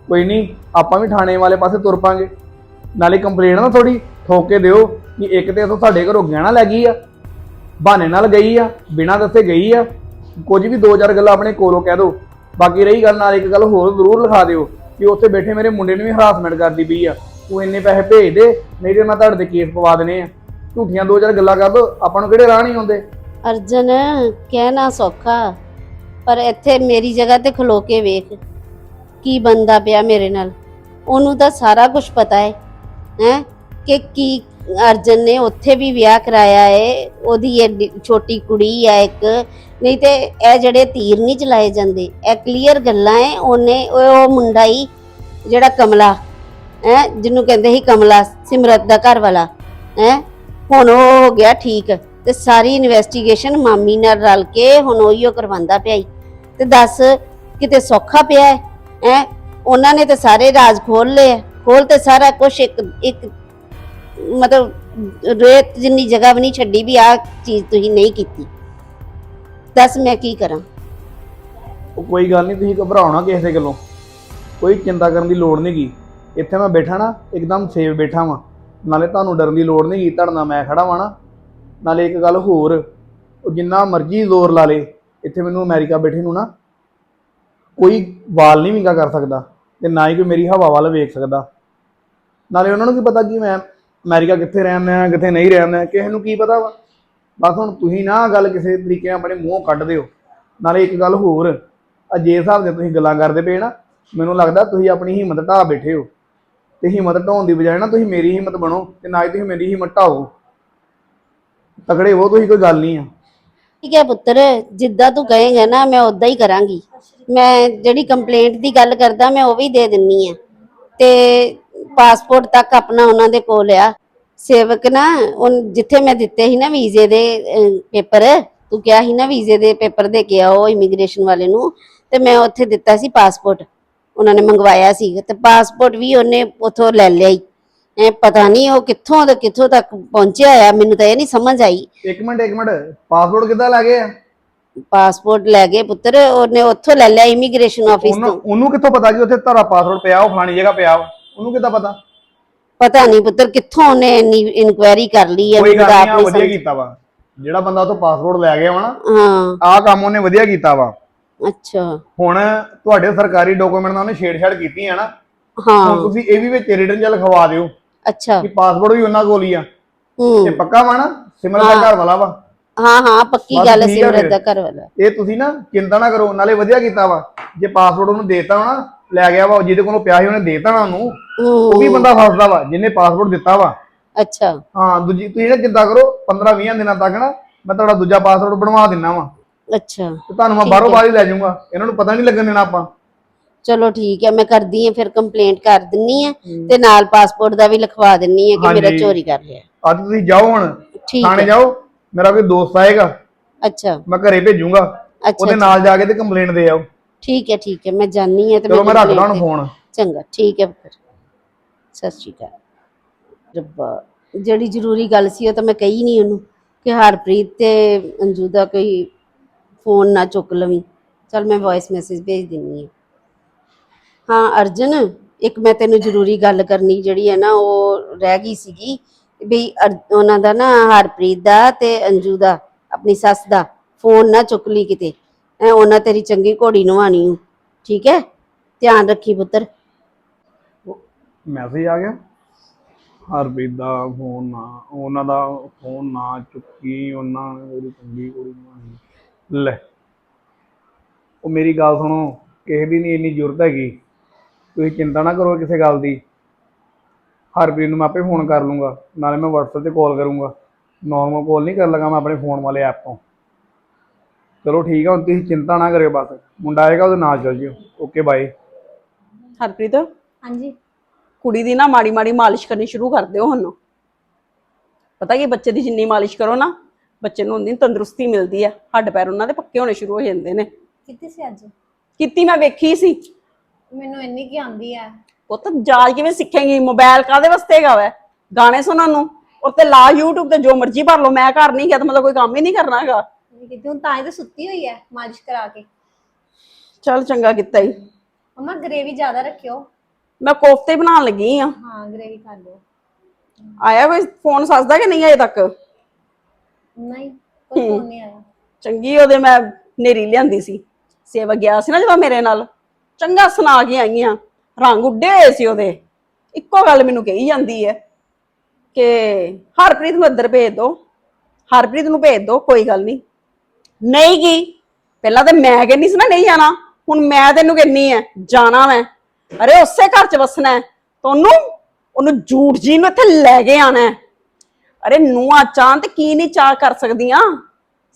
S5: ਕੋਈ ਨਹੀਂ, ਆਪਾਂ ਵੀ ਥਾਣੇ ਵਾਲੇ ਪਾਸੇ ਤੁਰ ਪਾਂਗੇ। ਨਾਲੇ ਕੰਪਲੇਂਟ ਨਾ ਥੋੜੀ ਠੋਕ ਕੇ ਦਿਓ ਕਿ ਇੱਕ ਤੇ ਇਥੋਂ ਸਾਡੇ ਘਰੋਂ ਗਹਿਣਾ ਲੈ ਗਈ ਆ। ਬਹਾਨੇ ਨਾਲ ਗਈ ਆ, ਬਿਨਾਂ ਦੱਸੇ ਗਈ ਆ। ਕੁਝ ਵੀ ਦੋ ਚਾਰ ਗੱਲਾਂ ਆਪਣੇ ਕੋਲੋਂ ਕਹਿ ਦਿਓ ਬਾਕੀ ਰਹੀ ਗੱਲ ਨਾਲ ਇੱਕ ਗੱਲ ਹੋਰ ਜ਼ਰੂਰ ਲਿਖਾ ਦਿਓ ਕਿ ਉੱਥੇ ਬੈਠੇ ਮੇਰੇ ਮੁੰਡੇ ਨੂੰ ਵੀ ਹਰਾਸਮੈਂਟ ਕਰਦੀ ਪਈ ਆ। ਤੂੰ ਇੰਨੇ ਪੈਸੇ ਭੇਜ ਦੇ, ਨਹੀਂ ਤੇ ਮੈਂ ਤੁਹਾਡੇ ਤੇ ਕੇਸ ਪਵਾ ਦੇਣੇ ਆ। ਝੂਠੀਆਂ ਦੋ ਚਾਰ ਗੱਲਾਂ ਕਰ ਦੋ, ਆਪਾਂ ਨੂੰ ਕਿਹੜੇ ਰਾਹ ਨਹੀਂ ਆਉਂਦੇ
S4: ਅਰਜਨ, ਕਹਿਣਾ ਸੌਖਾ, ਪਰ ਇੱਥੇ ਮੇਰੀ ਜਗ੍ਹਾ ਤੇ ਖਲੋ ਕੇ ਵੇਖ, ਕੀ ਬੰਦਾ ਪਿਆ ਮੇਰੇ ਨਾਲ। ਉਹਨੂੰ ਤਾਂ ਸਾਰਾ ਕੁਝ ਪਤਾ ਹੈ ਹੈ, ਕਿ ਕੀ ਅਰਜਨ ਨੇ ਉੱਥੇ ਵੀ ਵਿਆਹ ਕਰਾਇਆ ਹੈ ਉਹਦੀ ਐਡੀ ਛੋਟੀ ਕੁੜੀ ਹੈ ਇੱਕ, ਨਹੀਂ ਤੇ ਇਹ ਜਿਹੜੇ ਤੀਰ ਨਹੀਂ ਚਲਾਏ ਜਾਂਦੇ, ਇਹ ਕਲੀਅਰ ਗੱਲਾਂ ਏ, ਉਹਨੇ, ਉਹ ਮੁੰਡਾ ਹੀ ਜਿਹੜਾ ਕਮਲਾ, ਹੈ, ਜਿਹਨੂੰ ਕਹਿੰਦੇ ਸੀ ਕਮਲਾ, ਸਿਮਰਤ ਦਾ ਘਰ ਵਾਲਾ ਹੈ, ਹੁਣ ਉਹ ਹੋ ਗਿਆ ਠੀਕ ਤੇ ਸਾਰੀ ਇਨਵੈਸਟੀਗੇਸ਼ਨ ਮਾਮੀ ਨਾਲ ਰਲ ਕੇ ਹੁਣ ਉਹੀ ਉਹ ਕਰਵਾਉਂਦਾ ਪਿਆ ਈ। ਤੇ ਦੱਸ, ਕਿਤੇ ਸੌਖਾ ਪਿਆ ਹੈ ਹੈ, ਉਹਨਾਂ ਨੇ ਤੇ ਸਾਰੇ ਰਾਜ ਖੋਲ ਲਏ ਖੋਲ ਤੇ ਸਾਰਾ ਕੁਝ ਇੱਕ ਇੱਕ ਮਤਲਬ, ਰੇਤ ਜਿੰਨੀ ਜਗ੍ਹਾ ਵੀ ਨਹੀਂ ਛੱਡੀ ਵੀ ਆ ਚੀਜ਼ ਤੁਸੀਂ ਨਹੀਂ ਕੀਤੀ। ਦੱਸ ਮੈਂ ਕੀ ਕਰਾਂ?
S5: ਉਹ ਕੋਈ ਗੱਲ ਨਹੀਂ, ਤੁਸੀਂ ਘਬਰਾਉਣਾ ਕਿਸੇ ਦੇ ਗੱਲੋਂ। ਕੋਈ ਚਿੰਤਾ ਕਰਨ ਦੀ ਲੋੜ ਨਹੀਂਗੀ ਇੱਥੇ ਮੈਂ ਬੈਠਾ ਨਾ, ਇੱਕਦਮ ਸੇਫ ਬੈਠਾ ਵਾਂ। ਨਾਲੇ ਤੁਹਾਨੂੰ ਡਰਨ ਦੀ ਲੋੜ ਨਹੀਂਗੀ ਤੁਹਾਡੇ ਨਾਲ ਮੈਂ ਖੜਾ ਵਾਂ ਨਾ। ਨਾਲੇ ਇੱਕ ਗੱਲ ਹੋਰ, ਉਹ ਜਿੰਨਾ ਮਰਜ਼ੀ ਜ਼ੋਰ ਲਾ ਲੇ, ਇੱਥੇ ਮੈਨੂੰ ਅਮਰੀਕਾ ਬੈਠੇ ਨੂੰ ਨਾ, ਕੋਈ ਵਾਲ ਨਹੀਂ ਵਿੰਗਾ ਕਰ ਸਕਦਾ, ਤੇ ਨਾ ਹੀ ਕੋਈ ਮੇਰੀ ਹਵਾ ਵੱਲ ਵੇਖ ਸਕਦਾ। ਨਾਲੇ ਉਹਨਾਂ ਨੂੰ ਕੀ ਪਤਾ ਕਿ ਮੈਂ ਅਮਰੀਕਾ ਕਿੱਥੇ ਰਹਿੰਦਾ ਆ, ਕਿੱਥੇ ਨਹੀਂ ਰਹਿੰਦਾ ਕਿਸੇ ਨੂੰ ਕੀ ਪਤਾ ਵਾ? ਬਸ ਹੁਣ ਤੁਸੀਂ ਨਾ ਗੱਲ ਕਿਸੇ ਤਰੀਕੇ ਨਾਲ ਆਪਣੇ ਮੂੰਹੋਂ ਕੱਢ ਦਿਓ। ਨਾਲੇ ਇੱਕ ਗੱਲ ਹੋਰ ਆ ਹਿਸਾਬ ਦੇ ਤੁਸੀਂ ਗੱਲਾਂ ਕਰਦੇ ਪਏ ਨਾ, ਮੈਨੂੰ ਲੱਗਦਾ ਤੁਸੀਂ ਆਪਣੀ ਹਿੰਮਤ ਢਾਹ ਬੈਠੇ ਹੋ। ਤੇ ਹਿੰਮਤ ਢਾਉਣ ਦੀ ਬਜਾਏ ਨਾ ਤੁਸੀਂ ਮੇਰੀ ਹਿੰਮਤ ਬਣੋ ਤੇ ਨਾ ਹੀ ਤੁਸੀਂ ਮੇਰੀ ਹਿੰਮਤ ਢਾਓ ਤਕੜੇ ਹੋ ਤੁਸੀਂ, ਕੋਈ ਗੱਲ ਨਹੀਂ ਆ।
S4: ਠੀਕ ਹੈ ਪੁੱਤਰ, ਜਿੱਦਾਂ ਤੂੰ ਕਹੇਂਗਾ ਨਾ, ਮੈਂ ਉਦਾਂ ਹੀ ਕਰਾਂਗੀ। ਮੈਂ ਜਿਹੜੀ ਕੰਪਲੇਂਟ ਦੀ ਗੱਲ ਕਰਦਾ, ਮੈਂ ਉਹ ਵੀ ਦੇ ਦਿੰਨੀ ਆ। ਤੇ ਪਾਸਪੋਰਟ ਤੱਕ ਆਪਣਾ ਉਹਨਾਂ ਦੇ ਕੋਲ ਆ। ਸੇਵਕ ਨਾ ਉਹ ਜਿੱਥੇ ਮੈਂ ਦਿੱਤੇ ਸੀ ਨਾ ਵੀਜ਼ੇ ਦੇ ਪੇਪਰ ਤੂੰ ਕਿਹਾ ਸੀ ਨਾ ਵੀਜ਼ੇ ਦੇ ਪੇਪਰ ਦੇ ਕੇ ਆਓ ਇਮੀਗ੍ਰੇਸ਼ਨ ਵਾਲੇ ਨੂੰ ਤੇ ਮੈਂ ਉੱਥੇ ਦਿੱਤਾ ਸੀ ਪਾਸਪੋਰਟ। ਉਹਨਾਂ ਨੇ ਮੰਗਵਾਇਆ ਸੀ ਤੇ ਪਾਸਪੋਰਟ ਵੀ ਉਹਨੇ ਉਥੋਂ ਲੈ ਲਿਆ ਹੀ ਐ ਪਤਾ ਨਹੀਂ ਉਹ ਕਿੱਥੋਂ ਤੇ ਕਿੱਥੋਂ ਤੱਕ ਪਹੁੰਚਿਆ ਆ ਮੈਨੂੰ ਤਾਂ ਇਹ ਨਹੀਂ ਸਮਝ ਆਈ।
S5: ਇੱਕ ਮਿੰਟ ਇੱਕ ਮਿੰਟ ਪਾਸਪੋਰਟ ਕਿੱਦਾਂ ਲੈ ਗਏ ਆ?
S4: ਪਾਸਪੋਰਟ ਲੈ ਗਏ ਪੁੱਤਰ ਉਹਨੇ ਉੱਥੋਂ ਲੈ ਲਿਆ ਇਮੀਗ੍ਰੇਸ਼ਨ ਆਫਿਸ ਤੋਂ।
S5: ਉਹਨੂੰ ਕਿੱਥੋਂ ਪਤਾ ਕਿ ਉੱਥੇ ਤੁਹਾਡਾ ਪਾਸਪੋਰਟ ਪਿਆ ਉਹ ਫਲਾਣੀ ਜਗ੍ਹਾ ਪਿਆ ਵਾ? ਉਹਨੂੰ ਕਿੱਦਾਂ ਪਤਾ?
S4: ਪਤਾ ਨਹੀਂ ਪੁੱਤਰ ਕਿੱਥੋਂ ਉਹਨੇ ਇੰਨੀ ਇਨਕੁਆਇਰੀ ਕਰ ਲਈ ਹੈ
S5: ਕੋਈ ਗੱਲ
S4: ਤਾਂ
S5: ਨਹੀਂ
S4: ਆਪ
S5: ਆ
S4: ਨਹੀਂ
S5: ਵਧੀਆ
S4: ਸਮਝ
S5: ਕੀਤਾ ਵਾ। ਜਿਹੜਾ ਬੰਦਾ ਉਥੋਂ ਪਾਸਪੋਰਟ ਲੈ ਗਿਆ ਵਾ ਨਾ
S4: ਹਾਂ।
S5: ਆਹ ਕੰਮ ਉਹਨੇ ਵਧੀਆ ਕੀਤਾ ਵਾ।
S4: ਅੱਛਾ।
S5: ਹੁਣ ਤੁਹਾਡੇ ਸਰਕਾਰੀ ਡਾਕੂਮੈਂਟ ਨਾਲ ਉਹਨੇ ਛੇੜਛਾੜ ਕੀਤੀ ਹੈ ਨਾ
S4: ਹਾਂ।
S5: ਹੁਣ ਤੁਸੀਂ ਇਹ ਵੀ ਵਿੱਚ ਰਿਟਰਨ ਚ ਲਿਖਵਾ ਦਿਓ
S4: ਅੱਛਾ।
S5: ਕਿ ਪਾਸਪੋਰਟ ਵੀ ਉਹਨਾਂ ਕੋਲ ਹੀ ਆ।
S4: ਹੂੰ।
S5: ਇਹ ਪੱਕਾ ਵਾ ਨਾ? ਸਿਮਰਨ ਦਾ ਘਰ ਵਾਲਾ ਵਾ।
S4: ਹਾਂ ਹਾਂ ਪੱਕੀ
S5: ਬਸ
S4: ਗੱਲ ਹੈ
S5: ਠੀਕ ਆ
S4: ਸਿਮਰਤ
S5: ਫਿਰ।
S4: ਦਾ ਘਰ ਵਾਲਾ।
S5: ਇਹ ਤੁਸੀਂ ਨਾ ਚਿੰਤਾ ਨਾ ਕਰੋ ਨਾਲੇ ਵਧੀਆ ਕੀਤਾ ਵਾ। ਜੇ ਪਾਸਪੋਰਟ ਉਹਨੂੰ ਦੇਤਾ ਵਾ ਨਾ ਲੈ ਗਿਆ ਵਾ ਜਿਹਦੇ ਕੋਲੋਂ ਪਿਆ ਸੀ ਉਹਨੇ ਦੇਤਾ ਨਾ ਉਹਨੂੰ। ਉਹ ਵੀ ਬੰਦਾ ਫਸਦਾ ਵਾ ਜਿਹਨੇ ਪਾਸਪੋਰਟ ਦਿੱਤਾ ਵਾ।
S4: ਅੱਛਾ।
S5: ਹਾਂ ਦੂਜੀ ਤੁਸੀਂ ਨਾ ਚਿੰਤਾ ਕਰੋ 15 20 ਦਿਨਾਂ ਤੱਕ ਨਾ ਮੈਂ ਤੁਹਾਡਾ ਦੂਜਾ ਪਾਸਪੋਰਟ ਬਣਵਾ ਦਿੰਨਾ ਵਾ।
S4: ਅੱਛਾ
S5: ਤੇ ਤੁਹਾਨੂੰ ਮੈਂ ਬਾਹਰੋਂ। ਬਾਹਰ ਹੀ ਲੈ ਜਾਊਂਗਾ। ਇਹਨਾਂ ਨੂੰ ਪਤਾ ਨਹੀਂ ਲੱਗਣ ਦੇਣਾ ਆਪਾਂ।
S4: ਚਲੋ ਠੀਕ ਹੈ ਮੈਂ ਕਰਦੀ ਹਾਂ ਫਿਰ ਕੰਪਲੇਂਟ ਕਰ ਦਿੰਨੀ ਆ ਤੇ ਨਾਲ ਪਾਸਪੋਰਟ ਦਾ ਵੀ ਲਿਖਵਾ ਦਿੰਨੀ ਆ ਕਿ ਮੇਰਾ
S5: ਹਾਂਜੀ।
S4: ਚੋਰੀ ਕਰ ਲਿਆ
S5: ਅੱਜ ਤੁਸੀਂ ਜਾਓ ਹੁਣ
S4: ਠੀਕ
S5: ਥਾਣੇ ਜਾਓ। ਮੇਰਾ ਕੋਈ ਦੋਸਤ ਆਏਗਾ
S4: ਅੱਛਾ।
S5: ਮੈਂ ਘਰੇ ਭੇਜੂੰਗਾ
S4: ਅੱਛਾ
S5: ਉਹਦੇ ਨਾਲ ਜਾ ਕੇ ਤੇ ਕੰਪਲੇਂਟ ਦੇ ਆਓ।
S4: ਠੀਕ ਹੈ ਠੀਕ ਹੈ ਮੈਂ ਜਾਣੀ ਆ ਤੇ
S5: ਚਲੋ ਮੈਂ ਰੱਖਦਾ ਹੁਣ ਫੋਨ
S4: ਚੰਗਾ ਠੀਕ ਹੈ ਫਿਰ। ਸਤਿ ਸ਼੍ਰੀ ਅਕਾਲ। ਰੱਬਾ ਜਿਹੜੀ ਜ਼ਰੂਰੀ ਗੱਲ ਸੀ ਉਹ ਤਾਂ ਮੈਂ ਕਹੀ ਨਹੀਂ ਉਹਨੂੰ ਕਿ ਹਰਪ੍ਰੀਤ ਤੇ ਅੰਜੂ ਦਾ ਕੋਈ ਫੋਨ ਨਾ ਚੁੱਕ ਲਵੀਂ। ਚਲ ਮੈਂ ਵੌਇਸ ਮੈਸੇਜ ਭੇਜ ਦਿੰਨੀ ਹਾਂ। ਹਾਂ ਅਰਜਨ ਇੱਕ ਮੈਂ ਤੈਨੂੰ ਜ਼ਰੂਰੀ ਗੱਲ ਕਰਨੀ ਜਿਹੜੀ ਹੈ ਨਾ ਉਹ ਰਹਿ ਗਈ ਸੀਗੀ। ਵੀ ਅਰ- ਉਹਨਾਂ ਦਾ ਨਾ ਹਰਪ੍ਰੀਤ ਦਾ ਤੇ ਅੰਜੂ ਦਾ, ਆਪਣੀ ਸੱਸ ਦਾ ਫੋਨ ਨਾ ਚੁੱਕ ਲਈ ਕਿਤੇ। ਐ ਉਹਨਾਂ ਤੇਰੀ ਚੰਗੀ ਘੋੜੀ ਨਵਾਣੀ ਹੂੰ ਠੀਕ ਹੈ? ਧਿਆਨ ਰੱਖੀ ਪੁੱਤਰ।
S5: ਮੈਸੇਜ ਆ ਗਿਆ? ਹਰਪ੍ਰੀਤ ਦਾ ਫੋਨ ਨਾ, ਉਹਨਾਂ ਦਾ ਫੋਨ ਨਾ ਚੁੱਕੀ, ਉਹਨਾਂ ਨੇ ਮੇਰੀ ਚੰਗੀ ਕੁੜੀ ਨੂੰ ਲੈ, ਉਹ ਮੇਰੀ ਗੱਲ ਸੁਣੋ, ਕਿਸੇ ਦੀ ਨਹੀਂ ਇੰਨੀ ਜ਼ਰੂਰਤ ਹੈਗੀ। ਤੁਸੀਂ ਚਿੰਤਾ ਨਾ ਕਰੋ ਕਿਸੇ ਗੱਲ ਦੀ। ਹਰਪ੍ਰੀਤ ਨੂੰ ਮੈਂ ਆਪੇ ਫੋਨ ਕਰ ਲੂੰਗਾ ਨਾਲੇ ਮੈਂ WhatsApp ਤੇ ਕਾਲ ਕਰੂੰਗਾ। ਨਾਰਮਲ ਕਾਲ ਨਹੀਂ ਕਰ ਲਗਾ ਮੈਂ ਆਪਣੇ ਫੋਨ ਵਾਲੇ ਐਪ ਤੋਂ। ਚਲੋ ਠੀਕ ਆ ਹੁਣ ਤੁਸੀਂ ਚਿੰਤਾ ਨਾ ਕਰਿਓ ਬਸ। ਮੁੰਡਾ ਆਏਗਾ ਉਹਦੇ ਨਾਲ ਚੱਲ ਜਿਓ। Okay bye
S6: Harpreet?
S2: ਹਾਂਜੀ।
S6: ਕੁੜੀ ਦੀ ਨਾ ਮਾੜੀ ਮਾੜੀ ਮਾਲਿਸ਼ ਕਰਨੀ ਸ਼ੁਰੂ ਕਰ ਦਿਓ ਹੁਣ। ਪਤਾ ਕੀ ਬੱਚੇ ਦੀ ਜਿੰਨੀ ਮਾਲਿਸ਼ ਕਰੋ ਨਾ ਬੱਚੇ ਨੂੰ ਉਨੀ ਤੰਦਰੁਸਤੀ ਮਿਲਦੀ ਹੈ ਹੱਡ ਪੈਰ ਉਹਨਾਂ ਦੇ ਪੱਕੇ ਹੋਣੇ ਸ਼ੁਰੂ ਹੋ ਜਾਂਦੇ ਨੇ।
S2: ਕਿੱਥੇ ਸੀ ਅੱਜ?
S6: ਕੀਤੀ ਮੈਂ ਵੇਖੀ ਸੀ।
S2: ਮੈਨੂੰ ਇੰਨੀ ਕੀ ਆਂਦੀ ਹੈ
S6: ਪੁੱਤ ਜਾਜ ਕਿਵੇਂ ਸਿੱਖੇਂਗੀ? ਮੋਬਾਈਲ ਕਾਦੇ ਵਾਸਤੇ ਹੈਗਾ ਵੈ? ਗਾਣੇ ਸੁਣਨ ਨੂੰ? ਔਰ ਤੇ ਲਾ YouTube ਤੇ ਜੋ ਮਰਜ਼ੀ ਭਰ ਲਓ ਮੈਂ ਘਰ ਨਹੀਂ ਗਿਆ ਤਾਂ ਮਤਲਬ ਕੋਈ ਕੰਮ ਹੀ ਨਹੀਂ ਕਰਨਾ ਹੈਗਾ।
S2: ਕਿਤੇ ਹੁਣ ਤਾਂ ਹੀ ਤਾਂ ਸੁੱਤੀ ਹੋਈ ਹੈ ਮਾਲਿਸ਼ ਕਰਾ ਕੇ।
S6: ਚੱਲ ਚੰਗਾ ਕੀਤਾ ਹੀ
S2: ਮਮਾ ਗ੍ਰੇਵੀ ਜ਼ਿਆਦਾ ਰੱਖਿਓ।
S6: ਮੈਂ ਕੋਫਤੇ ਬਣਾਉਣ ਲੱਗੀ ਆ।
S2: ਹਾਂ ਗ੍ਰੇਵੀ ਕਰ ਲਿਓ।
S6: ਆਇਆ ਕੋਈ ਫੋਨ ਸੱਸਦਾ ਕਿ ਨਹੀਂ ਅਜੇ ਤੱਕ?
S2: ਨਹੀਂ ਕੋਈ ਫੋਨ ਨਹੀਂ ਆਇਆ।
S6: ਚੰਗੀ ਉਹਦੇ ਮੈਂ ਨੇਰੀ ਲਿਆਂਦੀ ਸੀ। ਸੇਵਕ ਗਿਆ ਸੀ ਨਾ ਜਦੋਂ ਮੇਰੇ ਨਾਲ। ਚੰਗਾ ਸੁਣਾ ਕੇ ਆਈਆਂ। ਰੰਗ ਉੱਡੇ ਹੋਏ ਸੀ ਉਹਦੇ। ਇੱਕੋ ਗੱਲ ਮੈਨੂੰ ਕਹੀ ਜਾਂਦੀ ਹੈ ਕਿ ਹਰਪ੍ਰੀਤ ਨੂੰ ਇੱਧਰ ਭੇਜ ਦੋ। ਹਰਪ੍ਰੀਤ ਨੂੰ ਭੇਜ ਦੋ ਕੋਈ ਗੱਲ ਨਹੀਂ। ਨਹੀਂ ਗਈ ਪਹਿਲਾਂ ਤਾਂ ਮੈਂ ਕਹਿੰਦੀ ਸੀ ਨਾ ਨਹੀਂ ਜਾਣਾ। ਹੁਣ ਮੈਂ ਤੈਨੂੰ ਕਹਿੰਨੀ ਹੈ ਜਾਣਾ ਮੈਂ। ਅਰੇ ਉਸੇ ਘਰ 'ਚ ਵਸਣਾ ਤੁਹਾਨੂੰ ਉਹਨੂੰ ਝੂਠ ਜੀ ਨੂੰ ਇੱਥੇ ਲੈ ਕੇ ਆਣਾ ਅਰੇ ਨੂੰਹਾਂ ਚਾਹ ਤੇ ਕੀ ਨਹੀਂ ਚਾਹ ਕਰ ਸਕਦੀਆਂ?